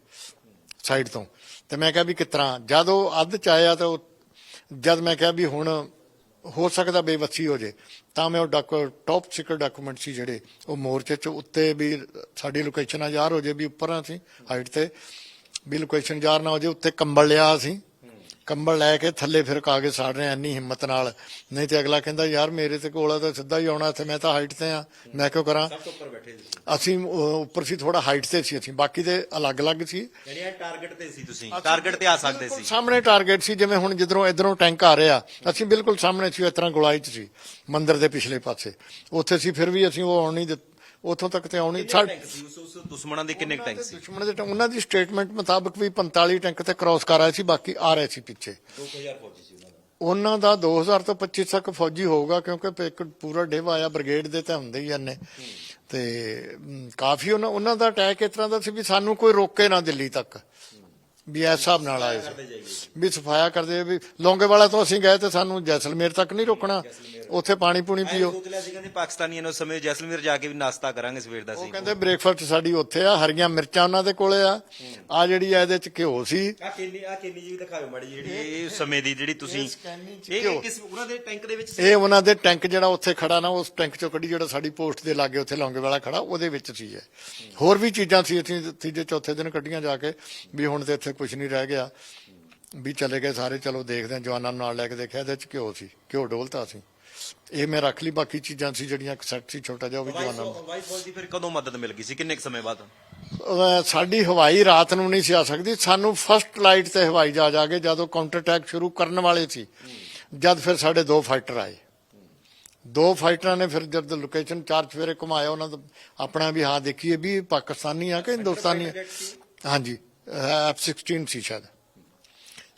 ਸਾਈਡ ਤੋਂ। ਤੇ ਮੈਂ ਕਿਹਾ ਵੀ ਕਿਸ ਤਰ੍ਹਾਂ ਜਦ ਉਹ ਅੱਧ ਚ ਆਇਆ ਤਾਂ ਉਹ, ਜਦ ਮੈਂ ਕਿਹਾ ਵੀ ਹੁਣ ਹੋ ਸਕਦਾ ਬੇਵਸੀ ਹੋ ਜੇ, ਤਾਂ ਮੈਂ ਉਹ ਡਾਕੂ ਟੌਪ ਸੀਕਰਟ ਡਾਕੂਮੈਂਟ ਸੀ ਜਿਹੜੇ, ਉਹ ਮੋਰਚੇ ਚ ਉੱਤੇ ਵੀ ਸਾਡੀ ਲੋਕੇਸ਼ਨ ਯਾਰ ਹੋ ਜੇ ਵੀ ਉੱਪਰ ਆ ਸੀ ਹਾਈਟ ਤੇ, ਵੀ ਲੋਕੇਸ਼ਨ ਹਜ਼ਾਰ ਨਾ ਹੋ ਜੇ, ਉੱਤੇ ਕੰਬਲ ਲਿਆ ਅਸੀਂ। ਕੰਬਲ ਲੈ ਕੇ ਥੱਲੇ ਫਿਰ ਕਾਗਜ਼ ਸਾੜ ਰਹੇ ਇੰਨੀ ਹਿੰਮਤ ਨਾਲ। ਨਹੀਂ ਤੇ ਅਗਲਾ ਕਹਿੰਦਾ ਯਾਰ ਮੇਰੇ ਤੇ ਕੋਲ ਆ ਤਾਂ ਸਿੱਧਾ ਹੀ ਆਉਣਾ ਤੇ ਮੈਂ ਤਾਂ ਹਾਈਟ ਤੇ ਆ ਮੈਂ ਕਿਉਂ ਕਰਾਂ? ਉੱਪਰ ਬੈਠੇ ਸੀ। ਅਸੀਂ ਅਹ, ਉੱਪਰ ਸੀ ਥੋੜਾ ਹਾਈਟ ਤੇ ਸੀ ਅਸੀਂ। ਬਾਕੀ ਦੇ ਅਲੱਗ-ਅਲੱਗ ਸੀ। ਯਾਨੀ ਇਹ ਟਾਰਗੇਟ ਤੇ ਸੀ ਤੁਸੀਂ। ਟਾਰਗੇਟ ਤੇ ਆ ਸਕਦੇ ਸੀ। ਸਾਹਮਣੇ ਟਾਰਗੇਟ ਸੀ ਜਿਵੇਂ ਹੁਣ ਜਿੱਧਰੋਂ ਇਧਰੋਂ ਟੈਂਕ ਆ ਰਿਹਾ। ਅਸੀਂ ਬਿਲਕੁਲ ਸਾਹਮਣੇ ਸੀ ਇਸ ਤਰ੍ਹਾਂ ਗੁਲਾਈ ਚ ਸੀ ਮੰਦਿਰ ਦੇ ਪਿਛਲੇ ਪਾਸੇ। ਉੱਥੇ ਸੀ ਫਿਰ ਵੀ ਅਸੀਂ ਉਹ ਆਉਣ ਨਹੀਂ ਦਿੱਤ ਉੱਥੋਂ ਤੱਕ ਤੇ ਆਉਣੀ। ਉਸ ਦੁਸ਼ਮਣਾਂ ਦੇ ਕਿੰਨੇ ਟੈਂਕ ਸੀ? ਦੁਸ਼ਮਣ ਦੇ ਉਹਨਾਂ ਦੀ ਸਟੇਟਮੈਂਟ ਮੁਤਾਬਕ ਵੀ 45 ਟੈਂਕ ਤੇ ਕ੍ਰਾਸ ਕਰ ਆਏ ਸੀ ਬਾਕੀ ਆ ਰਹੇ ਸੀ ਪਿੱਛੇ। 2000 ਫੌਜੀ ਸੀ ਉਹਨਾਂ ਦਾ। ਉਹਨਾਂ ਦਾ 2000 ਤੋਂ 25 ਤੱਕ ਫੌਜੀ ਹੋਊਗਾ ਕਿਉਂਕਿ ਇੱਕ ਪੂਰਾ ਡਿਵ ਆਇਆ ਬ੍ਰਿਗੇਡ ਦੇ ਤਾਂ ਹੁੰਦੇ ਹੀ ਆਨੇ ਤੇ ਕਾਫੀ ਉਹਨਾਂ ਦਾ ਅਟੈਕ ਇਸ ਤਰ੍ਹਾਂ ਦਾ ਸੀ ਵੀ ਸਾਨੂੰ ਕੋਈ ਰੋਕੇ ਨਾ ਦਿੱਲੀ ਤੱਕ। ਵੀ ਇਸ ਹਿਸਾਬ ਨਾਲ ਆਏ ਸੀ। ਵੀ ਸਫਾਇਆ ਕਰਦੇ ਵੀ ਲੌਂਗੇ ਵਾਲਾ ਤੋਂ ਅਸੀਂ ਗਏ ਤੇ ਸਾਨੂੰ ਜੈਸਲਮੇਰ ਤੱਕ ਨਹੀਂ ਰੁਕਣਾ। ਉੱਥੇ ਪਾਣੀ ਪੂਣੀ ਪੀਓ। ਸੋਚ ਲਿਆ ਸੀ ਕਹਿੰਦੇ ਪਾਕਿਸਤਾਨੀਆਂ ਨੂੰ ਉਸ ਸਮੇਂ ਜੈਸਲਮੇਰ ਜਾ ਕੇ ਵੀ ਨਾਸ਼ਤਾ ਕਰਾਂਗੇ ਸਵੇਰ ਦਾ ਉਹ ਸੀ। ਕਹਿੰਦੇ ਬ੍ਰੇਕਫਾਸਟ ਸਾਡੀ ਉੱਥੇ ਆ ਹਰੀਆਂ ਮਿਰਚਾਂ ਉਹਨਾਂ ਦੇ ਕੋਲੇ ਆ। ਆ ਜਿਹੜੀ ਆ ਇਹਦੇ ਚ ਘਿਓ ਸੀ। ਆ ਕਿੰਨੀ ਆ ਕਿੰਨੀ ਜੀ ਦਿਖਾਓ ਮਾੜੀ ਜਿਹੀ ਜਿਹੜੀ ਇਹ ਸਮੇਂ ਦੀ ਜਿਹੜੀ ਤੁਸੀਂ ਇਹ ਇਹ ਕਿਸ ਉਹਨਾਂ ਦੇ ਟੈਂਕ ਦੇ ਵਿੱਚ ਸੀ? ਇਹ ਉਹਨਾਂ ਦੇ ਟੈਂਕ ਜਿਹੜਾ ਉੱਥੇ ਖੜਾ ਨਾ ਉਸ ਟੈਂਕ ਚੋਂ ਕੱਢੀ ਜਿਹੜਾ ਸਾਡੀ ਪੋਸਟ ਦੇ ਲਾਗੇ ਉੱਥੇ ਲੌਂਗੇ ਵਾਲਾ ਖੜਾ ਉਹਦੇ ਵਿੱਚ ਸੀ ਇਹ। ਹੋਰ ਵੀ ਚੀਜ਼ਾਂ ਸੀ ਅਸੀਂ ਤੀਜੇ ਚੌਥੇ ਦਿਨ ਕੱਢੀਆਂ ਜਾ ਕੇ ਵੀ ਹੁਣ ਤੇ ਇੱਥੇ ਕੁਝ ਨਹੀਂ ਰਹਿ ਗਿਆ। ਵੀ ਚਲੇ ਗਏ ਸਾਰੇ ਚਲੋ ਦੇਖਦੇ ਹਾਂ ਜਵਾਨਾਂ ਨੂੰ ਨਾਲ ਲੈ ਕੇ ਦੇਖਿਆ ਇਹਦੇ ਚ ਘਿਓ ਸੀ ਘਿਓ ਡੋਲਤਾ ਸੀ। ਇਹ ਮੈਂ ਰੱਖ ਲਈ ਬਾਕੀ ਚੀਜ਼ਾਂ ਸੀ ਜਿਹੜੀਆਂ ਸੈੱਟ ਸੀ ਛੋਟਾ ਜਿਹਾ ਉਹ ਵੀ ਜਵਾਨਾਂ ਨੂੰ। ਹਵਾਈ ਫੌਜ ਦੀ ਫਿਰ ਕਦੋਂ ਮਦਦ ਮਿਲ ਗਈ ਸੀ? ਕਿੰਨੇ ਕੁ ਸਮੇਂ ਬਾਅਦ? ਅਹ ਸਾਡੀ ਹਵਾਈ ਰਾਤ ਨੂੰ ਨਹੀਂ ਸੀ ਆ ਸਕਦੀ। ਸਾਨੂੰ ਫਸਟ ਲਾਈਟ ਤੇ ਹਵਾਈ ਜਹਾਜ਼ ਆ ਗਏ ਜਦੋਂ ਕਾਊਂਟਰ ਅਟੈਕ ਸ਼ੁਰੂ ਕਰਨ ਵਾਲੇ ਸੀ। ਜਦ ਫਿਰ ਸਾਡੇ ਦੋ ਫਾਈਟਰ ਆਏ। ਦੋ ਫਾਈਟਰਾਂ ਨੇ ਫਿਰ ਜਦ ਲੋਕੇਸ਼ਨ ਚਾਰ ਚਵੇਰੇ ਘੁਮਾਇਆ ਉਹਨਾਂ ਦਾ ਆਪਣਾ ਵੀ ਹਾਂ ਦੇਖੀਏ ਵੀ ਇਹ ਪਾਕਿਸਤਾਨੀ ਆ ਕਿ ਹਿੰਦੁਸਤਾਨੀ ਆ। ਹਾਂਜੀ। F16 ਸੀ ਸ਼ਾਇਦ।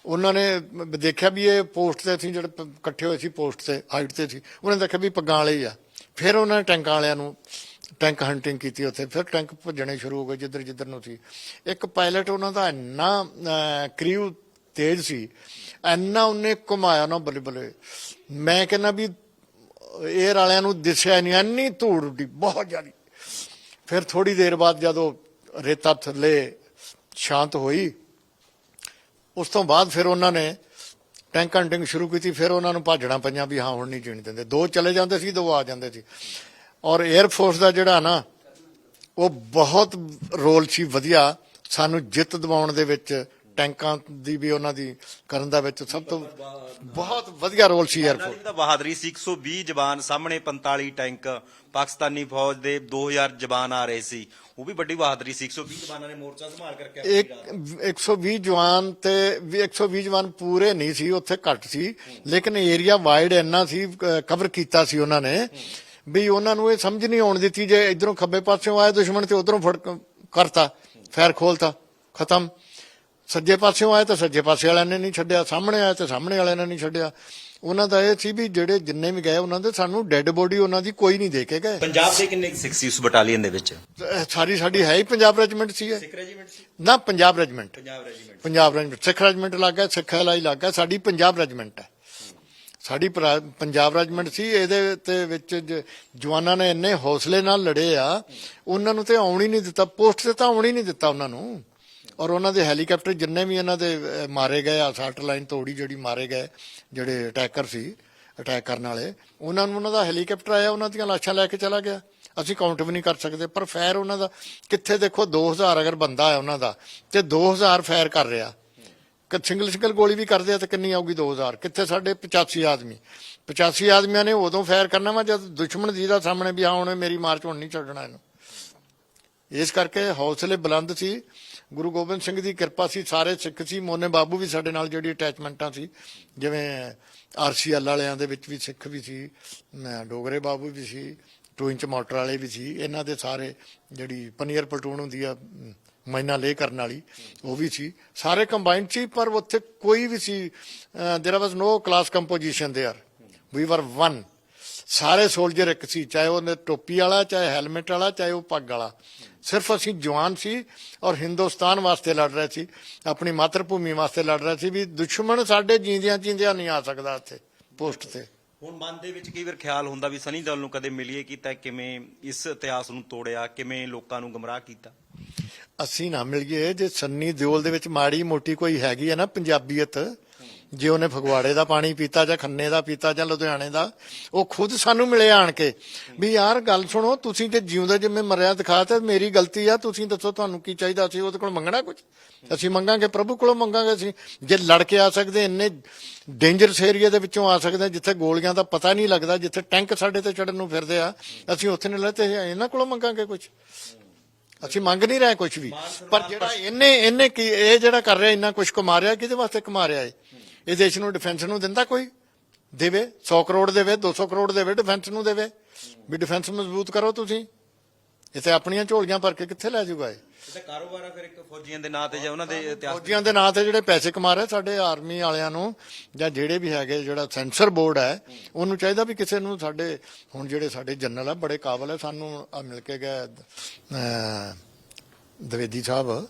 ਉਹਨਾਂ ਨੇ ਦੇਖਿਆ ਵੀ ਇਹ ਪੋਸਟ ਤੇ ਸੀ, ਜਿਹੜੇ ਪ- ਇਕੱਠੇ ਹੋਏ ਸੀ ਪੋਸਟ ਤੇ ਹਾਈਟ ਤੇ ਸੀ। ਉਹਨਾਂ ਨੇ ਦੇਖਿਆ ਵੀ ਪੱਗਾਂ ਵਾਲੇ ਹੀ ਆ। ਫਿਰ ਉਹਨਾਂ ਨੇ ਟੈਂਕਾਂ ਵਾਲਿਆਂ ਨੂੰ, ਟੈਂਕ ਹੰਟਿੰਗ ਕੀਤੀ ਉੱਥੇ। ਫਿਰ ਟੈਂਕ ਭੱਜਣੇ ਸ਼ੁਰੂ ਹੋ ਗਏ ਜਿੱਧਰ ਜਿੱਧਰ ਨੂੰ ਸੀ। ਇੱਕ ਪਾਇਲਟ ਉਹਨਾਂ ਦਾ ਇੰਨਾ ਕ੍ਰਿਊ ਤੇਜ਼ ਸੀ, ਇੰਨਾ ਉਹਨੇ ਘੁਮਾਇਆ ਨਾ ਬੱਲੇ ਬੱਲੇ ਮੈਂ ਕਹਿੰਦਾ ਵੀ ਏਅਰ ਵਾਲਿਆਂ ਨੂੰ ਦਿਸਿਆ ਨਹੀਂ ਇੰਨੀ ਧੂੜ ਉੱਡੀ, ਬਹੁਤ ਜ਼ਿਆਦਾ। ਫਿਰ ਥੋੜੀ ਦੇਰ ਬਾਅਦ ਜਦੋਂ ਰੇਤਾ ਥੱਲੇ ਸ਼ਾਂਤ ਹੋਈ। ਉਸ ਤੋਂ ਬਾਅਦ ਫਿਰ ਉਹਨਾਂ ਨੇ ਟੈਂਕ ਹੰਟਿੰਗ ਸ਼ੁਰੂ ਕੀਤੀ, ਫਿਰ ਉਹਨਾਂ ਨੂੰ ਭਾਜਣਾ ਪਈਆਂ ਵੀ ਹਾਂ, ਹੁਣ ਨਹੀਂ ਜੀਣ ਦਿੰਦੇ। ਦੋ ਚਲੇ ਜਾਂਦੇ ਸੀ, ਦੋ ਆ ਜਾਂਦੇ ਸੀ। ਔਰ 에ਅਰ ਫੋਰਸ ਦਾ ਜਿਹੜਾ ਨਾ, ਉਹ ਬਹੁਤ ਰੋਲ ਸੀ, ਵਧੀਆ। ਸਾਨੂੰ ਜਿੱਤ ਦਿਵਾਉਣ ਦੇ ਵਿੱਚ ਟੈਂਕਾਂ ਦੀ ਵੀ ਉਹਨਾਂ ਦੀ ਕਰਨ ਦਾ ਵਿੱਚ ਸਭ ਤੋਂ ਬਹੁਤ ਵਧੀਆ ਰੋਲ ਸੀ 에ਅਰ ਉਹਨਾਂ ਫੋਰਸ ਦੀ ਬਹਾਦਰੀ ਸੀ 120 ਜਵਾਨ ਸਾਹਮਣੇ 45 ਟੈਂਕ ਪਾਕਿਸਤਾਨੀ ਫੌਜ ਦੇ 2000 ਜਵਾਨ ਆ ਰਹੇ ਸੀ। ਉਹ ਵੀ ਵੱਡੀ ਬਹਾਦਰੀ ਸੀ 120 ਜਵਾਨਾਂ ਨੇ ਮੋਰਚਾ ਸੰਭਾਲ ਕਰਕੇ ਇੱਕ ਰਾਤ- 120 ਜਵਾਨ ਤੇ ਵੀ 120 ਜਵਾਨ ਪੂਰੇ ਨਹੀਂ ਸੀ ਉੱਥੇ ਘੱਟ ਸੀ। ਲੇਕਿਨ ਏਰੀਆ ਵਾਈਡ ਇੰਨਾ ਸੀ ਕਵਰ ਕੀਤਾ ਸੀ ਉਹਨਾਂ ਨੇ ਵੀ ਉਹਨਾਂ ਨੂੰ ਇਹ ਸਮਝ ਨਹੀਂ ਆਉਣ ਦਿੱਤੀ ਜੇ ਇਧਰੋਂ ਖੱਬੇ ਪਾਸਿਓਂ ਆਏ ਦੁਸ਼ਮਣ ਤੇ ਉਧਰੋਂ ਫੜ ਕਰਤਾ ਫੈਰ ਖੋਲਤਾ ਖਤਮ। ਸੱਜੇ ਪਾਸਿਓਂ ਆਏ ਤਾਂ ਸੱਜੇ ਪਾਸੇ ਵਾਲਿਆਂ ਨੇ ਨਹੀਂ ਛੱਡਿਆ ਸਾਹਮਣੇ ਆਏ ਤਾਂ ਸਾਹਮਣੇ ਵਾਲਿਆਂ ਨੇ ਨਹੀਂ ਛੱਡਿਆ। ਉਹਨਾਂ ਦਾ ਇਹ ਸੀ ਵੀ ਜਿਹੜੇ ਜਿੰਨੇ ਵੀ ਗਏ ਉਹਨਾਂ ਦੇ ਸਾਨੂੰ ਡੈੱਡ ਬੋਡੀ ਉਹਨਾਂ ਦੀ ਕੋਈ ਨਹੀਂ ਦੇ ਕੇ ਗਏ। ਪੰਜਾਬ ਦੇ ਕਿੰਨੇ ਸਿੱਖ ਸੀ ਉਸ ਬਟਾਲੀਅਨ ਦੇ ਵਿੱਚ? ਸਾਰੀ ਸਾਡੀ ਹੈ ਹੀ ਪੰਜਾਬ ਰੈਜੀਮੈਂਟ ਸੀ ਇਹ। ਸਿੱਖ ਰੈਜੀਮੈਂਟ ਸੀ? ਨਾ Punjab regiment Punjab regiment Punjab regiment Sikh regiment ਲੱਗਾ ਸਿੱਖ ਵਾਲਾ ਹੀ ਲੱਗਾ ਸਾਡੀ ਪੰਜਾਬ ਰੈਜੀਮੈਂਟ ਹੈ। ਸਾਡੀ ਪੰਜਾਬ ਰੈਜੀਮੈਂਟ ਸੀ ਇਹਦੇ ਤੇ ਵਿੱਚ ਜਵਾਨਾਂ ਨੇ ਇੰਨੇ ਹੌਸਲੇ ਨਾਲ ਲੜੇ ਆ ਉਹਨਾਂ ਨੂੰ ਤੇ ਆਉਣ ਹੀ ਨਹੀਂ ਦਿੱਤਾ ਪੋਸਟ ਤੇ ਤਾਂ ਆਉਣ ਹੀ ਨਹੀਂ ਦਿੱਤਾ ਉਹਨਾਂ ਨੂੰ। ਔਰ ਉਹਨਾਂ ਦੇ ਹੈਲੀਕਾਪਟਰ ਜਿੰਨੇ ਵੀ ਇਹਨਾਂ ਦੇ ਮਾਰੇ ਗਏ ਆ ਲਾਈਨ ਤੋੜੀ ਜਿਹੜੀ ਮਾਰੇ ਗਏ, ਜਿਹੜੇ ਅਟੈਕਰ ਸੀ, ਅਟੈਕ ਕਰਨ ਵਾਲੇ, ਉਹਨਾਂ ਨੂੰ ਉਹਨਾਂ ਦਾ ਹੈਲੀਕਾਪਟਰ ਆਇਆ, ਉਹਨਾਂ ਦੀਆਂ ਲਾਸ਼ਾਂ ਲੈ ਕੇ ਚਲਾ ਗਿਆ। ਅਸੀਂ ਕਾਊਂਟ ਵੀ ਨਹੀਂ ਕਰ ਸਕਦੇ, ਪਰ ਫਾਇਰ ਉਹਨਾਂ ਦਾ, ਕਿੱਥੇ ਦੇਖੋ 2000 ਅਗਰ ਬੰਦਾ ਹੈ ਉਹਨਾਂ ਦਾ, ਤੇ 2000 ਫਾਇਰ ਕਰ ਰਿਹਾ। ਕਿ ਸਿੰਗਲ ਸਿੰਗਲ ਗੋਲੀ ਵੀ ਕਰਦੇ ਆ ਤਾਂ ਕਿੰਨੀ ਆਊਗੀ 2000 ਕਿੱਥੇ ਸਾਡੇ 85 ਆਦਮੀ? 85 ਆਦਮੀਆਂ ਨੇ ਉਦੋਂ ਫਾਇਰ ਕਰਨਾ ਵਾ, ਜਦ ਦੁਸ਼ਮਣ ਜੀ ਦਾ ਸਾਹਮਣੇ ਵੀ ਹਾਂ ਉਹਨੇ ਮੇਰੀ ਮਾਰਚ ਹੁਣ ਨਹੀਂ ਛੱਡਣਾ ਇਹਨੂੰ। ਇਸ ਕਰਕੇ ਹੌਸਲੇ ਬੁਲੰਦ ਸੀ। ਗੁਰੂ ਗੋਬਿੰਦ ਸਿੰਘ ਦੀ ਕਿਰਪਾ ਸੀ ਸਾਰੇ ਸਿੱਖ ਸੀ ਮੋਨੇ ਬਾਬੂ ਵੀ ਸਾਡੇ ਨਾਲ ਜਿਹੜੀ ਅਟੈਚਮੈਂਟਾਂ ਸੀ ਜਿਵੇਂ ਆਰਸੀਐਲ ਵਾਲਿਆਂ ਦੇ ਵਿੱਚ ਵੀ ਸਿੱਖ ਵੀ ਸੀ ਅਮ ਡੋਗਰੇ ਬਾਬੂ ਵੀ ਸੀ ਟੂ ਇੰਚ ਮੋਟਰ ਵਾਲੇ ਵੀ ਸੀ ਇਹਨਾਂ ਦੇ ਸਾਰੇ ਜਿਹੜੀ ਪਨੀਅਰ ਪਲਟੂਨ ਹੁੰਦੀ ਆ ਅਮ, ਮਹੀਨਾ ਲੇ ਕਰਨ ਵਾਲੀ ਉਹ ਵੀ ਸੀ ਸਾਰੇ ਕੰਬਾਈਨਡ ਸੀ ਪਰ ਉੱਥੇ ਕੋਈ ਵੀ ਸੀ there was no class composition there we were one ਸਾਰੇ ਸੋਲਜਰ ਇੱਕ ਸੀ ਚਾਹੇ ਉਹਨੇ ਟੋਪੀ ਵਾਲਾ ਚਾਹੇ ਹੈਲਮਟ ਵਾਲਾ ਚਾਹੇ ਉਹ ਪੱਗ ਵਾਲਾ। ਸਿਰਫ ਅਸੀਂ ਜਵਾਨ ਸੀ ਔਰ ਹਿੰਦੁਸਤਾਨ ਵਾਸਤੇ ਲੜ ਰਹੇ ਸੀ ਆਪਣੀ ਮਾਤਰ ਭੂਮੀ ਵਾਸਤੇ ਲੜ ਰਹੇ ਸੀ ਵੀ ਦੁਸ਼ਮਣ ਸਾਡੇ ਜੀਂਦਿਆਂ ਜੀਂਦਿਆਂ ਨਹੀਂ ਆ ਸਕਦਾ ਇੱਥੇ ਪੋਸਟ ਤੇ। ਹੁਣ ਮਨ ਦੇ ਵਿੱਚ ਕਈ ਵਾਰ ਖਿਆਲ ਹੁੰਦਾ ਵੀ ਸਨੀ ਦਿਓਲ ਨੂੰ ਕਦੇ ਮਿਲੀਏ ਕੀਤਾ ਕਿਵੇਂ ਇਸ ਇਤਿਹਾਸ ਨੂੰ ਤੋੜਿਆ ਕਿਵੇਂ ਲੋਕਾਂ ਨੂੰ ਗਮਰਾਹ ਕੀਤਾ? ਅਸੀਂ ਨਾ ਮਿਲ ਗਏ ਜੇ ਸੰਨੀ ਦਿਓਲ ਦੇ ਵਿੱਚ ਮਾੜੀ ਮੋਟੀ ਕੋਈ ਹੈਗੀ ਹੈ ਨਾ ਪੰਜਾਬੀਅਤ ਜੇ ਉਹਨੇ ਫਗਵਾੜੇ ਦਾ ਪਾਣੀ ਪੀਤਾ ਜਾਂ ਖੰਨੇ ਦਾ ਪੀਤਾ ਜਾਂ ਲੁਧਿਆਣੇ ਦਾ, ਉਹ ਖੁਦ ਸਾਨੂੰ ਮਿਲੇ ਆਣ ਕੇ ਵੀ ਯਾਰ ਗੱਲ ਸੁਣੋ, ਤੁਸੀਂ ਤੇ ਜਿਉਂਦੇ ਜਿਵੇਂ ਮਰਿਆ ਦਿਖਾ ਤੇ ਮੇਰੀ ਗਲਤੀ ਆ, ਤੁਸੀਂ ਦੱਸੋ ਤੁਹਾਨੂੰ ਕੀ ਚਾਹੀਦਾ, ਅਸੀਂ ਉਹਦੇ ਕੋਲ ਮੰਗਣਾ ਕੁਝ ਅਸੀਂ ਮੰਗਾਂਗੇ, ਪ੍ਰਭੂ ਕੋਲੋਂ ਮੰਗਾਂਗੇ ਅਸੀਂ। ਜੇ ਲੜ ਕੇ ਆ ਸਕਦੇ, ਇੰਨੇ ਡੇਂਜਰਸ ਏਰੀਆ ਦੇ ਵਿੱਚੋਂ ਆ ਸਕਦੇ, ਜਿੱਥੇ ਗੋਲੀਆਂ ਦਾ ਪਤਾ ਨਹੀਂ ਲੱਗਦਾ, ਜਿੱਥੇ ਟੈਂਕ ਸਾਡੇ ਤੇ ਚੜਨ ਨੂੰ ਫਿਰਦੇ ਆ, ਅਸੀਂ ਉੱਥੇ ਨਹੀਂ ਲੈ ਇਹਨਾਂ ਕੋਲੋਂ ਮੰਗਾਂਗੇ ਕੁਝ ਅਸੀਂ ਮੰਗ ਨਹੀਂ ਰਹੇ ਕੁਝ ਵੀ। ਪਰ ਜਿਹੜਾ ਇਹਨੇ ਇਹਨੇ ਕੀ, ਇਹ ਜਿਹੜਾ ਕਰ ਰਿਹਾ, ਇੰਨਾ ਕੁਝ ਕਮਾ ਰਿਹਾ ਕਿਹਦੇ ਵਾਸਤੇ ਕਮਾ ਰਿਹਾ ਹੈ ਇਹ ਦੇਸ਼ ਨੂੰ ਡਿਫੈਂਸ ਨੂੰ ਦਿੰਦਾ ਕੋਈ? ਦੇਵੇ 100 ਕਰੋੜ ਦੇਵੇ 200 ਕਰੋੜ ਦੇਵੇ ਡਿਫੈਂਸ ਨੂੰ ਦੇਵੇ। ਵੀ ਡਿਫੈਂਸ ਮਜ਼ਬੂਤ ਕਰੋ ਤੁਸੀਂ। ਇੱਥੇ ਆਪਣੀਆਂ ਝੋਲੀਆਂ ਭਰ ਕੇ ਕਿੱਥੇ ਲੈ ਜਾਊਗਾ ਇਹ? ਇਹ ਤਾਂ ਕਾਰੋਬਾਰ ਆ ਫਿਰ ਇੱਕ ਫੌਜੀਆਂ ਦੇ ਨਾਂ ਤੇ ਜਾਂ ਉਹਨਾਂ ਦੇ ਇਤਿਹਾਸ ਫੌਜੀਆਂ ਦੇ ਨਾਂ ਤੇ ਜਿਹੜੇ ਪੈਸੇ ਕਮਾ ਰਹੇ ਸਾਡੇ ਆਰਮੀ ਵਾਲਿਆਂ ਨੂੰ ਜਾਂ ਜਿਹੜੇ ਵੀ ਹੈਗੇ ਜਿਹੜਾ ਸੈਂਸਰ ਬੋਰਡ ਹੈ ਉਹਨੂੰ ਚਾਹੀਦਾ ਵੀ ਕਿਸੇ ਨੂੰ ਸਾਡੇ ਹੁਣ ਜਿਹੜੇ ਸਾਡੇ ਜਨਰਲ ਆ ਬੜੇ ਕਾਬਲ ਹੈ ਸਾਨੂੰ ਆ ਮਿਲ ਕੇ ਗਏ ਦਵੇਦੀ ਸਾਹਿਬ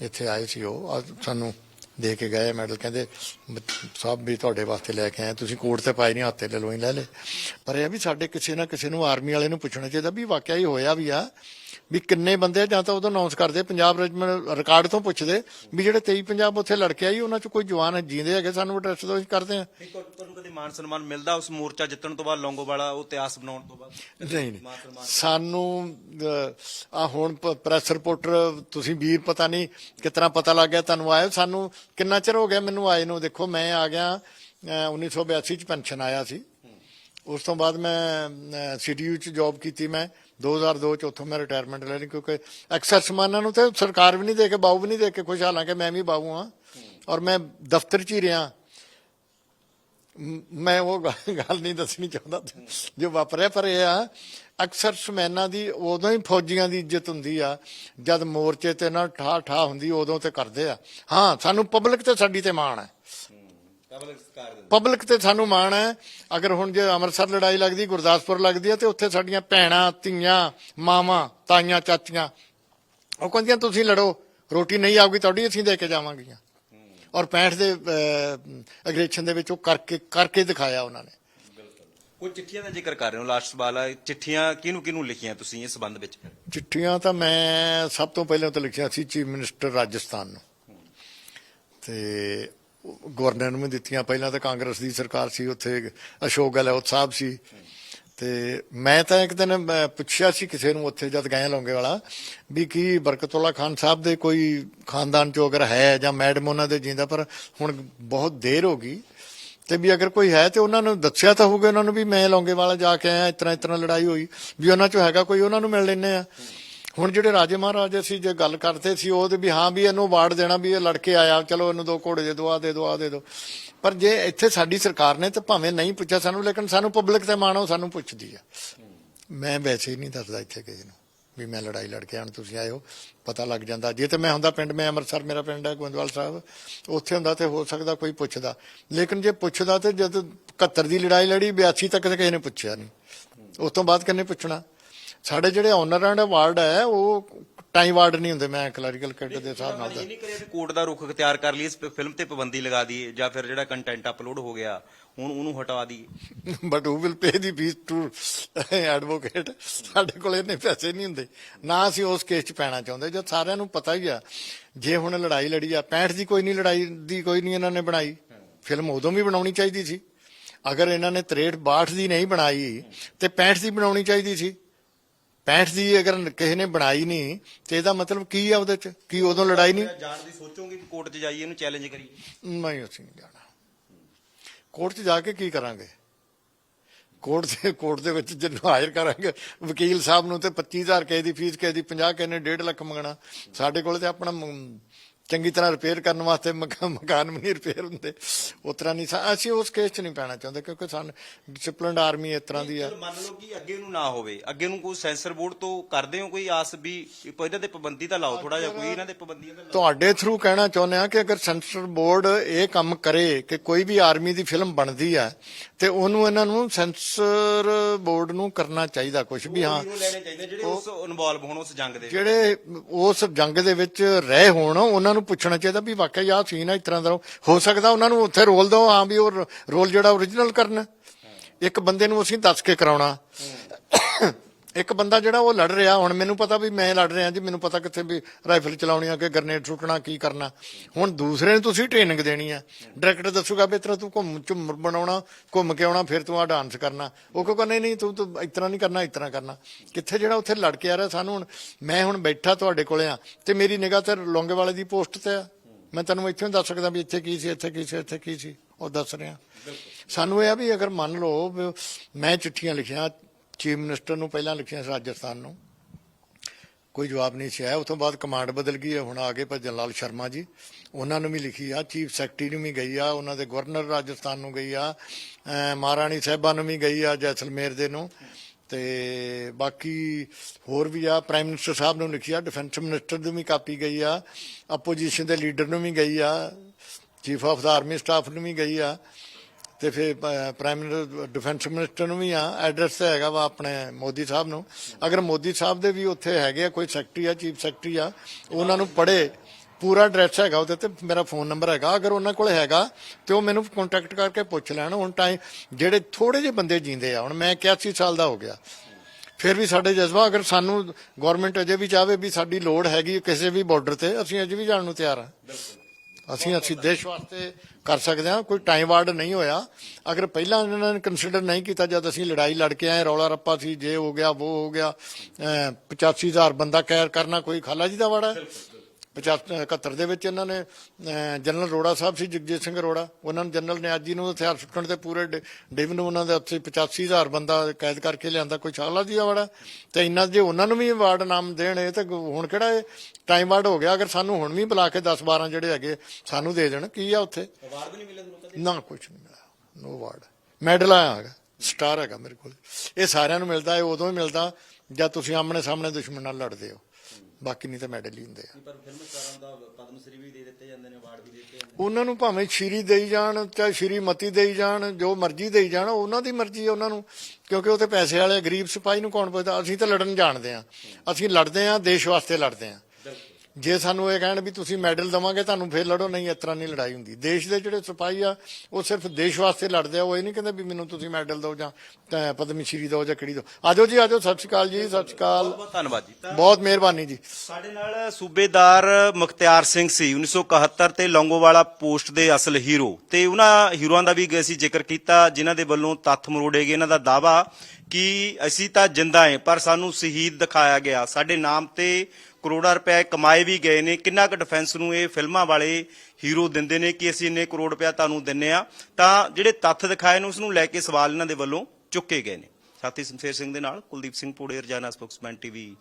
ਇੱਥੇ ਆਏ ਸੀ ਉਹ ਆ ਸਾਨੂੰ ਦੇ ਕੇ ਗਏ ਮੈਡਲ, ਕਹਿੰਦੇ, ਸਭ ਵੀ ਤੁਹਾਡੇ ਵਾਸਤੇ ਲੈ ਕੇ ਆਏ ਤੁਸੀਂ ਕੋਰਟ ਤੇ ਪਾਏ ਨਹੀਂ ਹੱਥੇ ਲੈ ਲੋ ਹੀ ਲੈ ਲੈ ਪਰ ਇਹ ਵੀ ਸਾਡੇ ਕਿਸੇ ਨਾ ਕਿਸੇ ਨੂੰ, ਆਰਮੀ ਵਾਲੇ ਨੂੰ ਪੁੱਛਣਾ ਚਾਹੀਦਾ ਵੀ ਵਾਕਿਆ ਹੀ ਹੋਇਆ ਵੀ ਆ। ਵੀ ਕਿੰਨੇ ਬੰਦੇ ਆ, ਜਾਂ ਤਾਂ ਉਦੋਂ ਅਨਾਉਂਸ ਕਰਦੇ ਪੰਜਾਬ ਰੈਜੀਮੈਂਟ ਰਿਕਾਰਡ ਤੋਂ ਪੁੱਛਦੇ ਵੀ ਜਿਹੜੇ 23 ਪੰਜਾਬ ਉੱਥੇ ਲੜਕੇ ਆਈ ਉਹਨਾਂ ਚ ਕੋਈ ਜਵਾਨ ਜੀਂਦੇ ਹੈਗੇ ਸਾਨੂੰ ਦੋ ਅਸੀਂ ਕਰਦੇ ਆ ਨਹੀਂ, ਤੁਹਾਨੂੰ ਤੁਹਾਨੂੰ ਕਦੇ ਮਾਨ ਸਨਮਾਨ ਮਿਲਦਾ ਉਸ ਮੋਰਚਾ ਜਿੱਤਣ ਤੋਂ ਬਾਅਦ ਲੌਂਗੋਵਾਲਾ ਉਹ ਇਤਿਹਾਸ ਬਣਾਉਣ ਤੋਂ ਬਾਅਦ? ਨਹੀਂ ਨਹੀਂ। ਸਾਨੂੰ ਆ ਹੁਣ ਪ੍ਰੈਸ ਰਿਪੋਰਟਰ ਤੁਸੀਂ ਵੀਰ ਪਤਾ ਨਹੀਂ ਕਿਤਨਾ ਪਤਾ ਲੱਗ ਗਿਆ ਤੁਹਾਨੂੰ ਆਏ ਸਾਨੂੰ ਕਿੰਨਾ ਚਿਰ ਹੋ ਗਿਆ ਮੈਨੂੰ ਆਏ ਨੂੰ? ਦੇਖੋ ਮੈਂ ਆ ਗਿਆ ਅਹ, 1982 ਚ ਪੈਨਸ਼ਨ ਆਇਆ ਸੀ। ਉਸ ਤੋਂ ਬਾਅਦ ਮੈਂ ਸੀਟੀਯੂ ਚ ਜੌਬ ਕੀਤੀ ਮੈਂ। 2002 ਚ ਉੱਥੋਂ ਮੈਂ ਰਿਟਾਇਰਮੈਂਟ ਲੈ ਲਈ ਕਿਉਂਕਿ ਅਕਸਰ ਸਮਾਨਾਂ ਨੂੰ ਤੇ ਸਰਕਾਰ ਵੀ ਨਹੀਂ ਦੇ ਕੇ, ਬਾਊ ਵੀ ਨਹੀਂ ਦੇ ਕੇ ਖੁਸ਼, ਹਾਲਾਂਕਿ ਮੈਂ ਵੀ ਬਾਊ ਹਾਂ ਔਰ ਮੈਂ ਦਫ਼ਤਰ ਚ ਹੀ ਰਿਹਾ। ਮੈਂ ਉਹ ਗੱਲ ਗੱਲ ਨਹੀਂ ਦੱਸਣੀ ਚਾਹੁੰਦਾ ਜੋ ਵਾਪਰਿਆ, ਪਰ ਇਹ ਆ, ਅਕਸਰ ਸਮੈਨਾਂ ਦੀ ਉਦੋਂ ਹੀ ਫੌਜੀਆਂ ਦੀ ਇੱਜ਼ਤ ਹੁੰਦੀ ਆ, ਜਦ ਮੋਰਚੇ ਤੇ ਨਾ ਠਾ ਠਾ ਹੁੰਦੀ, ਉਦੋਂ ਤੇ ਕਰਦੇ ਆ। ਹਾਂ, ਸਾਨੂੰ ਪਬਲਿਕ ਤੇ ਸਾਡੀ ਤੇ ਮਾਣ ਹੈ। ਪਬਲਿਕ ਤੇ ਸਾਨੂੰ ਮਾਣ ਹੈ। ਅਗਰ ਹੁਣ ਜੇ ਅੰਮ੍ਰਿਤਸਰ ਲੜਾਈ ਲੱਗਦੀ ਗੁਰਦਾਸਪੁਰ ਲੱਗਦੀ ਹੈ ਤੇ ਉੱਥੇ ਸਾਡੀਆਂ ਭੈਣਾਂ ਧੀਆਂ ਮਾਵਾਂ ਤਾਈਆਂ ਚਾਚੀਆਂ ਉਹ ਕਹਿੰਦੀਆਂ ਤੁਸੀਂ ਲੜੋ। ਰੋਟੀ ਨਹੀਂ ਆਊਗੀ ਤੁਹਾਡੀ ਅਸੀਂ ਦੇ ਕੇ ਜਾਵਾਂਗੀਆਂ। ਔਰ 65 ਦੇ ਅਗਰੇਸ਼ਨ ਦੇ ਵਿੱਚ ਉਹ ਕਰਕੇ ਕਰਕੇ ਦਿਖਾਇਆ ਉਹਨਾਂ ਨੇ। ਕੋਈ ਚਿੱਠੀਆਂ ਦਾ ਜ਼ਿਕਰ ਕਰ ਰਹੇ ਹੋ ਲਾਸਟ ਸਵਾਲ ਆ। ਚਿੱਠੀਆਂ ਕਿਹਨੂੰ ਕਿਹਨੂੰ ਲਿਖੀਆਂ ਤੁਸੀਂ ਇਸ ਸੰਬੰਧ ਵਿੱਚ? ਚਿੱਠੀਆਂ ਤਾਂ ਮੈਂ ਸਭ ਤੋਂ ਪਹਿਲਾਂ ਤਾਂ ਲਿਖਿਆ ਸੀ ਚੀਫ ਮਿਨਿਸਟਰ ਰਾਜਸਥਾਨ ਨੂੰ। ਤੇ ਗਵਰਨਰ ਨੂੰ ਵੀ ਦਿੱਤੀਆਂ। ਪਹਿਲਾਂ ਤਾਂ ਕਾਂਗਰਸ ਦੀ ਸਰਕਾਰ ਸੀ, ਉੱਥੇ ਅਸ਼ੋਕ ਗਹਿਲੋਤ ਸਾਹਿਬ ਸੀ। ਤੇ ਮੈਂ ਤਾਂ ਇੱਕ ਦਿਨ ਪੁੱਛਿਆ ਸੀ ਕਿਸੇ ਨੂੰ ਉੱਥੇ ਜਦ ਗਏ ਲੌਂਗੇ ਵਾਲਾ ਵੀ ਕੀ ਬਰਕਤੁੱਲਾ ਖਾਨ ਸਾਹਿਬ ਦੇ ਕੋਈ ਖਾਨਦਾਨ ਚੋਂ ਅਗਰ ਹੈ ਜਾਂ ਮੈਡਮ ਉਹਨਾਂ ਦੇ ਜਿੰਦਾ, ਪਰ ਹੁਣ ਬਹੁਤ ਦੇਰ ਹੋ ਗਈ। ਤੇ ਵੀ ਅਗਰ ਕੋਈ ਹੈ ਤੇ ਉਹਨਾਂ ਨੂੰ ਦੱਸਿਆ ਤਾਂ ਹੋਊਗਾ, ਉਹਨਾਂ ਨੂੰ ਵੀ ਮੈਂ ਲੌਂਗੇ ਵਾਲਾ ਜਾ ਕੇ ਆਇਆ ਇਤਨਾ ਇਤਨਾ ਲੜਾਈ ਹੋਈ। ਵੀ ਉਹਨਾਂ ਚੋਂ ਹੈਗਾ ਕੋਈ, ਉਹਨਾਂ ਨੂੰ ਮਿਲ ਲੈਨੇ ਆ ਹੁਣ ਜਿਹੜੇ ਰਾਜੇ ਮਹਾਰਾਜੇ ਸੀ, ਜੇ ਗੱਲ ਕਰਦੇ ਸੀ, ਉਹ ਤੇ ਵੀ ਹਾਂ ਵੀ ਇਹਨੂੰ ਅਵਾਰਡ ਦੇਣਾ ਵੀ ਇਹ ਲੜਕੇ ਆਇਆ, ਚਲੋ ਇਹਨੂੰ ਦੋ ਘੋੜੇ ਦੇ ਦੋ ਆ ਦੇ ਦੋ ਆ ਦੇ ਦੋ। ਪਰ ਜੇ ਇੱਥੇ ਸਾਡੀ ਸਰਕਾਰ ਨੇ ਤਾਂ ਭਾਵੇਂ ਨਹੀਂ ਪੁੱਛਿਆ ਸਾਨੂੰ, ਲੇਕਿਨ ਸਾਨੂੰ ਪਬਲਿਕ ਤੇ ਮਾਣੋ, ਸਾਨੂੰ ਪੁੱਛਦੀ ਆ। ਮੈਂ ਵੈਸੇ ਹੀ ਨਹੀਂ ਦੱਸਦਾ ਇੱਥੇ ਕਿਸੇ ਨੂੰ ਵੀ ਮੈਂ ਲੜਾਈ ਲੜ ਕੇ ਆਣ ਤੁਸੀਂ ਆਏ ਹੋ, ਪਤਾ ਲੱਗ ਜਾਂਦਾ। ਜੇ ਤੇ ਮੈਂ ਹੁੰਦਾ ਪਿੰਡ, ਮੈਂ ਅੰਮ੍ਰਿਤਸਰ, ਮੇਰਾ ਪਿੰਡ ਹੈ ਗੋਇੰਦਵਾਲ ਸਾਹਿਬ, ਉੱਥੇ ਹੁੰਦਾ ਤੇ ਹੋ ਸਕਦਾ ਕੋਈ ਪੁੱਛਦਾ। ਲੇਕਿਨ ਜੇ ਪੁੱਛਦਾ ਤੇ ਜਦ 71 ਦੀ ਲੜਾਈ ਲੜੀ 82 ਤੱਕ ਤੇ ਕਿਸੇ ਨੇ ਪੁੱਛਿਆ ਨਹੀਂ। ਉਸ ਤੋਂ ਬਾਅਦ ਕਿੰਨੇ ਪੁੱਛਣਾ? ਸਾਡੇ ਜਿਹੜੇ ਆਨਰ ਐਂਡ ਅਵਾਰਡ ਹੈ ਉਹ ਟਾਈਮ ਅਵਾਰਡ ਨਹੀਂ ਹੁੰਦੇ ਮੈਂ ਕਲੈਰੀਕਲ ਕੈਡਰ ਦੇ ਹਿਸਾਬ ਨਾਲ ਇਹ ਨਹੀਂ ਕਰਿਆ ਕਿ ਕੋਰਟ ਦਾ ਰੁਖ ਇਖਤਿਆਰ ਕਰ ਲਈ ਇਸ ਫਿਲਮ ਤੇ ਪਾਬੰਦੀ ਲਗਾ ਦਈਏ ਜਾਂ ਫਿਰ ਜਿਹੜਾ ਕੰਟੈਂਟ ਅਪਲੋਡ ਹੋ ਗਿਆ ਹੁਣ ਉਹਨੂੰ ਹਟਾ ਦਈਏ। But who will pay the fees to advocate ਸਾਡੇ ਕੋਲ ਇੰਨੇ ਪੈਸੇ ਨਹੀਂ ਹੁੰਦੇ। ਨਾ ਅਸੀਂ ਉਸ ਕੇਸ 'ਚ ਪੈਣਾ ਚਾਹੁੰਦੇ ਜਦ ਸਾਰਿਆਂ ਨੂੰ ਪਤਾ ਹੀ ਆ ਜੇ ਹੁਣ ਲੜਾਈ ਲੜੀ ਆ 65 ਦੀ ਕੋਈ ਨਹੀਂ ਲੜਾਈ ਦੀ ਕੋਈ ਨਹੀਂ ਇਹਨਾਂ ਨੇ ਬਣਾਈ। ਫਿਲਮ ਉਦੋਂ ਵੀ ਬਣਾਉਣੀ ਚਾਹੀਦੀ ਸੀ। ਅਗਰ ਇਹਨਾਂ ਨੇ 63 62 ਦੀ ਨਹੀਂ ਬਣਾਈ ਤੇ 65 ਦੀ ਬਣਾਉਣੀ ਚਾਹੀਦੀ ਸੀ। 65 ਦੀ ਅਗਰ ਕਿਸੇ ਨੇ ਬਣਾਈ ਨਹੀਂ ਤੇ ਇਹਦਾ ਮਤਲਬ ਕੀ ਆ ਉਹਦੇ 'ਚ? ਕੀ ਉਦੋਂ ਲੜਾਈ ਨਹੀਂ? ਜਾਣ ਦੀ ਸੋਚੋਗੇ ਕਿ ਕੋਰਟ 'ਚ ਜਾਈਏ ਇਹਨੂੰ ਚੈਲੰਜ ਕਰੀਏ? ਨਹੀਂ ਅਸੀਂ ਨਹੀਂ ਜਾਣਾ। ਕੋਰਟ 'ਚ ਜਾ ਕੇ ਕੀ ਕਰਾਂਗੇ? ਕੋਰਟ ਦੇ ਕੋਰਟ ਦੇ ਵਿੱਚ ਜਿਹਨੂੰ ਹਾਜ਼ਰ ਕਰਾਂਗੇ ਵਕੀਲ ਸਾਹਿਬ ਨੂੰ ਤੇ 25000 ਕਿਸੇ ਦੀ ਫੀਸ ਕਿਸੇ ਦੀ 50 ਕਿਸੇ ਨੇ 1.5 ਲੱਖ ਮੰਗਣਾ। ਸਾਡੇ ਕੋਲ ਤੇ ਆਪਣਾ ਚੰਗੀ ਤਰ੍ਹਾਂ ਰਿਪੇਅਰ ਕਰਨ ਵਾਸਤੇ ਮਕਾ- ਮਕਾਨ ਵੀ ਨਹੀਂ ਰਿਪੇਅਰ ਹੁੰਦੇ। ਉਸ ਤਰ੍ਹਾਂ ਨਹੀਂ ਅਸੀਂ ਉਸ ਕੇਸ 'ਚ ਨਹੀਂ ਪੈਣਾ ਚਾਹੁੰਦੇ ਕਿਉਂਕਿ ਸਾਨੂੰ ਡਿਸਪਲਿਨਡ ਆਰਮੀ ਇਸ ਤਰ੍ਹਾਂ ਦੀ ਆ। ਮੰਨ ਲਓ ਕਿ ਅੱਗੇ ਨੂੰ ਨਾ ਹੋਵੇ ਅੱਗੇ ਨੂੰ ਕੋਈ ਸੈਂਸਰ ਬੋਰਡ ਤੋਂ ਕਰਦੇ ਹੋ ਕੋਈ ਆਸ ਵੀ ਇਹਨਾਂ ਦੇ ਪਾਬੰਦੀ ਤਾਂ ਲਾਓ ਥੋੜਾ ਜਿਹਾ ਕੋਈ ਇਹਨਾਂ ਤਾਂ ਲਾਓ। ਤੁਹਾਡੇ ਥਰੂ ਕਹਿਣਾ ਚਾਹੁੰਦੇ ਆ ਕਿ ਅਗਰ ਸੈਂਸਰ ਬੋਰਡ ਇਹ ਕੰਮ ਕਰੇ ਕਿ ਕੋਈ ਵੀ ਆਰਮੀ ਦੀ ਫਿਲਮ ਬਣਦੀ ਆ ਤੇ ਉਹਨੂੰ ਇਹਨਾਂ ਨੂੰ ਸੈਂਸਰ ਬੋਰਡ ਨੂੰ ਕਰਨਾ ਚਾਹੀਦਾ ਕੁਝ ਵੀ ਹਾਂ। ਜਿਹੜੇ ਉਸ ਇਨਵੋਲਵ ਹੋਣ ਉਸ ਜੰਗ ਦੇ ਜਿਹੜੇ ਉਸ ਜੰਗ ਦੇ ਵਿੱਚ ਰਹੇ ਹੋਣ ਉਹਨਾਂ ਨੂੰ ਪੁੱਛਣਾ ਚਾਹੀਦਾ ਵੀ ਵਾਕਈ ਆਹ ਸੀਨ ਆ, ਇਸ ਤਰ੍ਹਾਂ ਦਾ ਹੋ ਸਕਦਾ ਉਹਨਾਂ ਨੂੰ ਉੱਥੇ ਰੋਲ ਦਿਓ ਹਾਂ ਵੀ ਉਹ ਰੋਲ ਜਿਹੜਾ ਓਰੀਜਨਲ ਕਰਨਾ। ਇੱਕ ਬੰਦੇ ਨੂੰ ਅਸੀਂ ਦੱਸ ਕੇ ਕਰਾਉਣਾ। ਇੱਕ ਬੰਦਾ ਜਿਹੜਾ ਉਹ ਲੜ ਰਿਹਾ ਹੁਣ ਮੈਨੂੰ ਪਤਾ ਵੀ ਮੈਂ ਲੜ ਰਿਹਾ ਜੀ ਮੈਨੂੰ ਪਤਾ ਕਿੱਥੇ ਵੀ ਰਾਈਫਲ ਚਲਾਉਣੀ ਆ ਕਿ ਗ੍ਰਨੇਡ ਸੁੱਟਣਾ ਕੀ ਕਰਨਾ। ਹੁਣ ਦੂਸਰੇ ਨੂੰ ਤੁਸੀਂ ਟ੍ਰੇਨਿੰਗ ਦੇਣੀ ਆ। ਡਾਇਰੈਕਟਰ ਦੱਸੂਗਾ ਵੀ ਤੇਰਾ ਤੂੰ ਘੁੰਮ ਝੁੰਮਰ ਬਣਾਉਣਾ ਘੁੰਮ ਕੇ ਆਉਣਾ ਫਿਰ ਤੂੰ ਆ ਡਾਂਸ ਕਰਨਾ। ਉਹ ਕਹੂਗਾ ਨਹੀਂ ਨਹੀਂ ਤੂੰ ਤੂੰ ਇਤਨਾ ਨਹੀਂ ਕਰਨਾ ਇਤਨਾ ਕਰਨਾ। ਕਿੱਥੇ ਜਿਹੜਾ ਉੱਥੇ ਲੜ ਕੇ ਆ ਰਿਹਾ ਸਾਨੂੰ ਹੁਣ ਮੈਂ ਹੁਣ ਬੈਠਾ ਤੁਹਾਡੇ ਕੋਲੇ ਆ ਤੇ ਮੇਰੀ ਨਿਗਾਹ ਤੇ ਲੌਂਗੇ ਵਾਲੇ ਦੀ ਪੋਸਟ ਤੇ ਆ। ਮੈਂ ਤੈਨੂੰ ਇੱਥੋਂ ਦੱਸ ਸਕਦਾ ਵੀ ਇੱਥੇ ਕੀ ਸੀ ਇੱਥੇ ਕੀ ਸੀ ਇੱਥੇ ਕੀ ਸੀ ਉਹ ਦੱਸ ਰਿਹਾ। ਸਾਨੂੰ ਇਹ ਆ ਵੀ ਅਗਰ ਮੰਨ ਲਓ ਮੈਂ ਚਿੱਠੀਆਂ ਲਿਖੀਆਂ ਚੀਫ ਮਿਨਿਸਟਰ ਨੂੰ ਪਹਿਲਾਂ ਲਿਖੀਆਂ ਸੀ ਰਾਜਸਥਾਨ ਨੂੰ। ਕੋਈ ਜਵਾਬ ਨਹੀਂ ਸੀ ਆਇਆ। ਉਸ ਤੋਂ ਬਾਅਦ ਕਮਾਂਡ ਬਦਲ ਗਈ ਹੈ। ਹੁਣ ਆਗੇ ਭਜਨ ਲਾਲ ਸ਼ਰਮਾ ਜੀ। ਉਹਨਾਂ ਨੂੰ ਵੀ ਲਿਖੀ ਆ। ਚੀਫ ਸੈਕਟਰੀ ਨੂੰ ਵੀ ਗਈ ਆ। ਉਹਨਾਂ ਦੇ ਗਵਰਨਰ ਰਾਜਸਥਾਨ ਨੂੰ ਗਈ ਆ। ਮਹਾਰਾਣੀ ਸਾਹਿਬਾਂ ਨੂੰ ਵੀ ਗਈ ਆ ਜੈਸਲਮੇਰ ਦੇ ਨੂੰ। ਤੇ ਬਾਕੀ ਹੋਰ ਵੀ ਆ। ਪ੍ਰਾਈਮ ਮਿਨਿਸਟਰ ਸਾਹਿਬ ਨੂੰ ਲਿਖੀ ਆ। ਡਿਫੈਂਸ ਮਿਨਿਸਟਰ ਨੂੰ ਵੀ ਕਾਪੀ ਗਈ ਆ। ਆਪੋਜੀਸ਼ਨ ਦੇ ਲੀਡਰ ਨੂੰ ਵੀ ਗਈ ਆ। Chief of the army staff ਨੂੰ ਵੀ ਗਈ ਆ। ਤੇ ਫਿਰ ਪ੍ਰਾਈਮ ਮਿਨਿਸਟਰ ਡਿਫੈਂਸ ਮਿਨਿਸਟਰ ਨੂੰ ਵੀ ਆ ਐਡਰੈਸ ਤੇ ਹੈਗਾ ਵਾ ਆਪਣੇ ਮੋਦੀ ਸਾਹਿਬ ਨੂੰ। ਅਗਰ ਮੋਦੀ ਸਾਹਿਬ ਦੇ ਵੀ ਉੱਥੇ ਹੈਗੇ ਆ, ਕੋਈ ਸੈਕਟਰੀ ਆ ਚੀਫ ਸੈਕਟਰੀ ਆ, ਉਹਨਾਂ ਨੂੰ ਪੜੇ ਪੂਰਾ ਐਡਰੈਸ ਹੈਗਾ ਉਹਦੇ ਤੇ, ਮੇਰਾ ਫੋਨ ਨੰਬਰ ਹੈਗਾ। ਅਗਰ ਉਹਨਾਂ ਕੋਲ ਹੈਗਾ, ਤੇ ਉਹ ਮੈਨੂੰ ਕੰਟੈਕਟ ਕਰਕੇ ਪੁੱਛ ਲੈਣ। ਹੁਣ ਟਾਈਮ ਜਿਹੜੇ ਥੋੜੇ ਜਿਹੇ ਬੰਦੇ ਜੀਂਦੇ ਆ, ਹੁਣ ਮੈਂ 81 ਸਾਲ ਦਾ ਹੋ ਗਿਆ। ਫਿਰ ਵੀ ਸਾਡੇ ਜਜ਼ਬਾ, ਅਗਰ ਸਾਨੂੰ ਗਵਰਨਮੈਂਟ ਅਜੇ ਵੀ ਚਾਹਵੇ ਵੀ ਸਾਡੀ ਲੋੜ ਹੈਗੀ ਕਿਸੇ ਵੀ ਬਾਰਡਰ ਤੇ, ਅਸੀਂ ਅਜੇ ਵੀ ਜਾਣ ਨੂੰ ਤਿਆਰ ਹਾਂ। ਅਸੀਂ ਅਸੀਂ ਦੇਸ਼ ਵਾਸਤੇ ਕਰ ਸਕਦੇ ਹਾਂ, ਕੋਈ ਟਾਈਮ ਵਾਰਡ ਨਹੀਂ ਹੋਇਆ। ਅਗਰ ਪਹਿਲਾਂ ਇਹਨਾਂ ਨੇ ਕੰਸੀਡਰ ਨਹੀਂ ਕੀਤਾ, ਜਦ ਅਸੀਂ ਲੜਾਈ ਲੜ ਕੇ ਆਏ, ਰੌਲਾ ਰੱਪਾ ਸੀ, ਜੇ ਹੋ ਗਿਆ ਉਹ ਹੋ ਗਿਆ, ਅਹ 85000 ਬੰਦਾ ਕੈਰ ਕਰਨਾ ਕੋਈ ਖਾਲਾ ਜੀ ਦਾ ਵਾੜਾ 75 71 ਦੇ ਵਿੱਚ ਇਹਨਾਂ ਨੇ ਜਨਰਲ ਰੋੜਾ ਸਾਹਿਬ ਸੀ ਜਗਜੀਤ ਸਿੰਘ ਰੋੜਾ ਉਹਨਾਂ ਨੂੰ ਜਨਰਲ ਨੇ ਅੱਜ ਹੀ ਨੂੰ ਹਥਿਆਰ ਸੁੱਟਣ ਤੇ ਪੂਰੇ ਡਿਵ ਨੂੰ ਉਹਨਾਂ ਦੇ ਉੱਥੇ 85000 ਬੰਦਾ ਕੈਦ ਕਰਕੇ ਲਿਆਂਦਾ ਕੋਈ ਛਾਲਾ ਦਾ ਵਾੜਾ। ਤੇ ਇੰਨਾ ਜੇ ਉਹਨਾਂ ਨੂੰ ਵੀ ਵਾਰਡ ਨਾਮ ਦੇਣ ਇਹ ਤਾਂ ਹੁਣ ਕਿਹੜਾ ਇਹ ਟਾਈਮ ਵਾਰਡ ਹੋ ਗਿਆ? ਅਗਰ ਸਾਨੂੰ ਹੁਣ ਵੀ ਬੁਲਾ ਕੇ 10 12 ਜਿਹੜੇ ਹੈਗੇ ਸਾਨੂੰ ਦੇ ਦੇਣ ਕੀ ਆ ਉੱਥੇ? ਅਵਾਰਡ ਨਹੀਂ ਮਿਲਿਆ ਤੁਹਾਨੂੰ ਕਦੇ ਨਾ ਕੁਝ ਨਹੀਂ ਮਿਲਿਆ ਨੋ ਵਾਰਡ ਮੈਡਲ ਆਇਆ ਹੈਗਾ ਸਟਾਰ ਹੈਗਾ ਮੇਰੇ ਕੋਲ। ਇਹ ਸਾਰਿਆਂ ਨੂੰ ਮਿਲਦਾ ਹੈ ਉਦੋਂ ਹੀ ਮਿਲਦਾ ਜਦ ਤੁਸੀਂ ਆਮਣੇ ਸਾਹਮਣੇ ਦੁਸ਼ਮਣ ਨਾਲ ਲੜਦੇ ਹੋ। ਬਾਕੀ ਨਹੀਂ ਤਾਂ ਮੈਡਲ ਹੀ ਹੁੰਦੇ ਆ। ਪਰ ਫਿਲਮ ਸਟਾਰਾਂ ਦਾ ਪਦਮ ਸ੍ਰੀ ਵੀ ਦੇ ਦਿੱਤੇ ਜਾਂਦੇ ਨੇ ਅਵਾਰਡ ਵੀ ਦੇ ਦਿੱਤੇ ਜਾਂਦੇ ਉਹਨਾਂ ਨੂੰ ਭਾਵੇਂ ਸ਼੍ਰੀ ਦੇਈ ਜਾਣ ਚਾਹੇ ਸ਼੍ਰੀਮਤੀ ਦੇਈ ਜਾਣ ਜੋ ਮਰਜ਼ੀ ਦੇਈ ਜਾਣ ਉਹਨਾਂ ਦੀ ਮਰਜ਼ੀ ਹੈ ਉਹਨਾਂ ਨੂੰ ਕਿਉਂਕਿ ਉਹ ਤੇ ਪੈਸੇ ਵਾਲੇ ਗਰੀਬ ਸਿਪਾਹੀ ਨੂੰ ਕੌਣ ਪੁੱਛਦਾ? ਅਸੀਂ ਤਾਂ ਲੜਨ ਜਾਣਦੇ ਆ। ਅਸੀਂ ਲੜਦੇ ਆ ਦੇਸ਼ ਵਾਸਤੇ ਲੜਦੇ ਆ। ਜੇ ਸਾਨੂੰ ਇਹ ਕਹਿਣ ਵੀ ਤੁਸੀਂ ਮੈਡਲ ਦਵਾਂਗੇ ਤੁਹਾਨੂੰ ਫੇਰ ਲੜੋ ਨਹੀਂ ਇਸ ਤਰ੍ਹਾਂ ਨਹੀਂ ਲੜਾਈ ਹੁੰਦੀ। ਦੇਸ਼ ਦੇ ਜਿਹੜੇ ਸਿਪਾਹੀ ਆ ਉਹ ਸਿਰਫ ਦੇਸ਼ ਵਾਸਤੇ ਲੜਦੇ ਆ ਉਹ ਇਹ ਨਹੀਂ ਕਹਿੰਦੇ ਵੀ ਮੈਨੂੰ ਤੁਸੀਂ ਮੈਡਲ ਦਿਓ ਜਾਂ ਤਾਂ ਪਦਮ ਸ਼੍ਰੀ ਦਿਓ ਜਾਂ ਕਿਹੜੀ ਦਿਓ। ਆਜੋ ਜੀ ਆਜੋ ਸਤਿ ਸ਼੍ਰੀ ਅਕਾਲ ਜੀ ਸਤਿ ਸ਼੍ਰੀ ਅਕਾਲ। ਬਹੁਤ ਧੰਨਵਾਦ ਜੀ। ਬਹੁਤ ਮਿਹਰਬਾਨੀ ਜੀ। ਸਾਡੇ ਨਾਲ ਸੂਬੇਦਾਰ ਮੁਖਤਿਆਰ ਸਿੰਘ ਸੀ 1971 ਤੇ ਲੌਂਗੋਵਾਲਾ ਪੋਸਟ ਦੇ ਅਸਲ ਹੀਰੋ। ਤੇ ਉਹਨਾਂ ਹੀਰੋਆਂ ਦਾ ਵੀ ਅਸੀਂ ਜ਼ਿਕਰ ਕੀਤਾ ਜਿਨ੍ਹਾਂ ਦੇ ਵੱਲੋਂ ਤੱਥ ਮਰੋੜੇ ਗਏ। ਇਹਨਾਂ ਦਾ ਦਾਵਾ ਕਿ ਅਸੀਂ ਤਾਂ ਜਿੰਦਾ ਹਾਂ ਪਰ ਸਾਨੂੰ ਸ਼ਹੀਦ ਦਿਖਾਇਆ ਗਿਆ। ਸਾਡੇ ਨਾਮ ਤੇ ਕਰੋੜਾਂ ਰੁਪਏ ਕਮਾਏ ਵੀ ਗਏ ਨੇ। ਕਿੰਨਾ ਕੁ ਡਿਫੈਂਸ ਨੂੰ ਇਹ ਫਿਲਮਾਂ ਵਾਲੇ ਹੀਰੋ ਦਿੰਦੇ ਨੇ ਕਿ ਅਸੀਂ ਇੰਨੇ ਕਰੋੜ ਰੁਪਏ ਤੁਹਾਨੂੰ ਦਿੰਨੇ ਆ। ਤਾਂ ਜਿਹੜੇ ਤੱਥ ਦਿਖਾਏ ਨੇ ਉਸ ਨੂੰ ਲੈ ਕੇ ਸਵਾਲ ਇਹਨਾਂ ਦੇ ਵੱਲੋਂ ਚੁੱਕੇ ਗਏ ਨੇ। ਸਾਥੀ ਸ਼ਮਸ਼ੇਰ ਸਿੰਘ ਦੇ ਨਾਲ ਕੁਲਦੀਪ ਸਿੰਘ ਪੂੜੇ, ਰਜਾਨਾ ਸਪੋਕਸਮੈਨ ਟੀਵੀ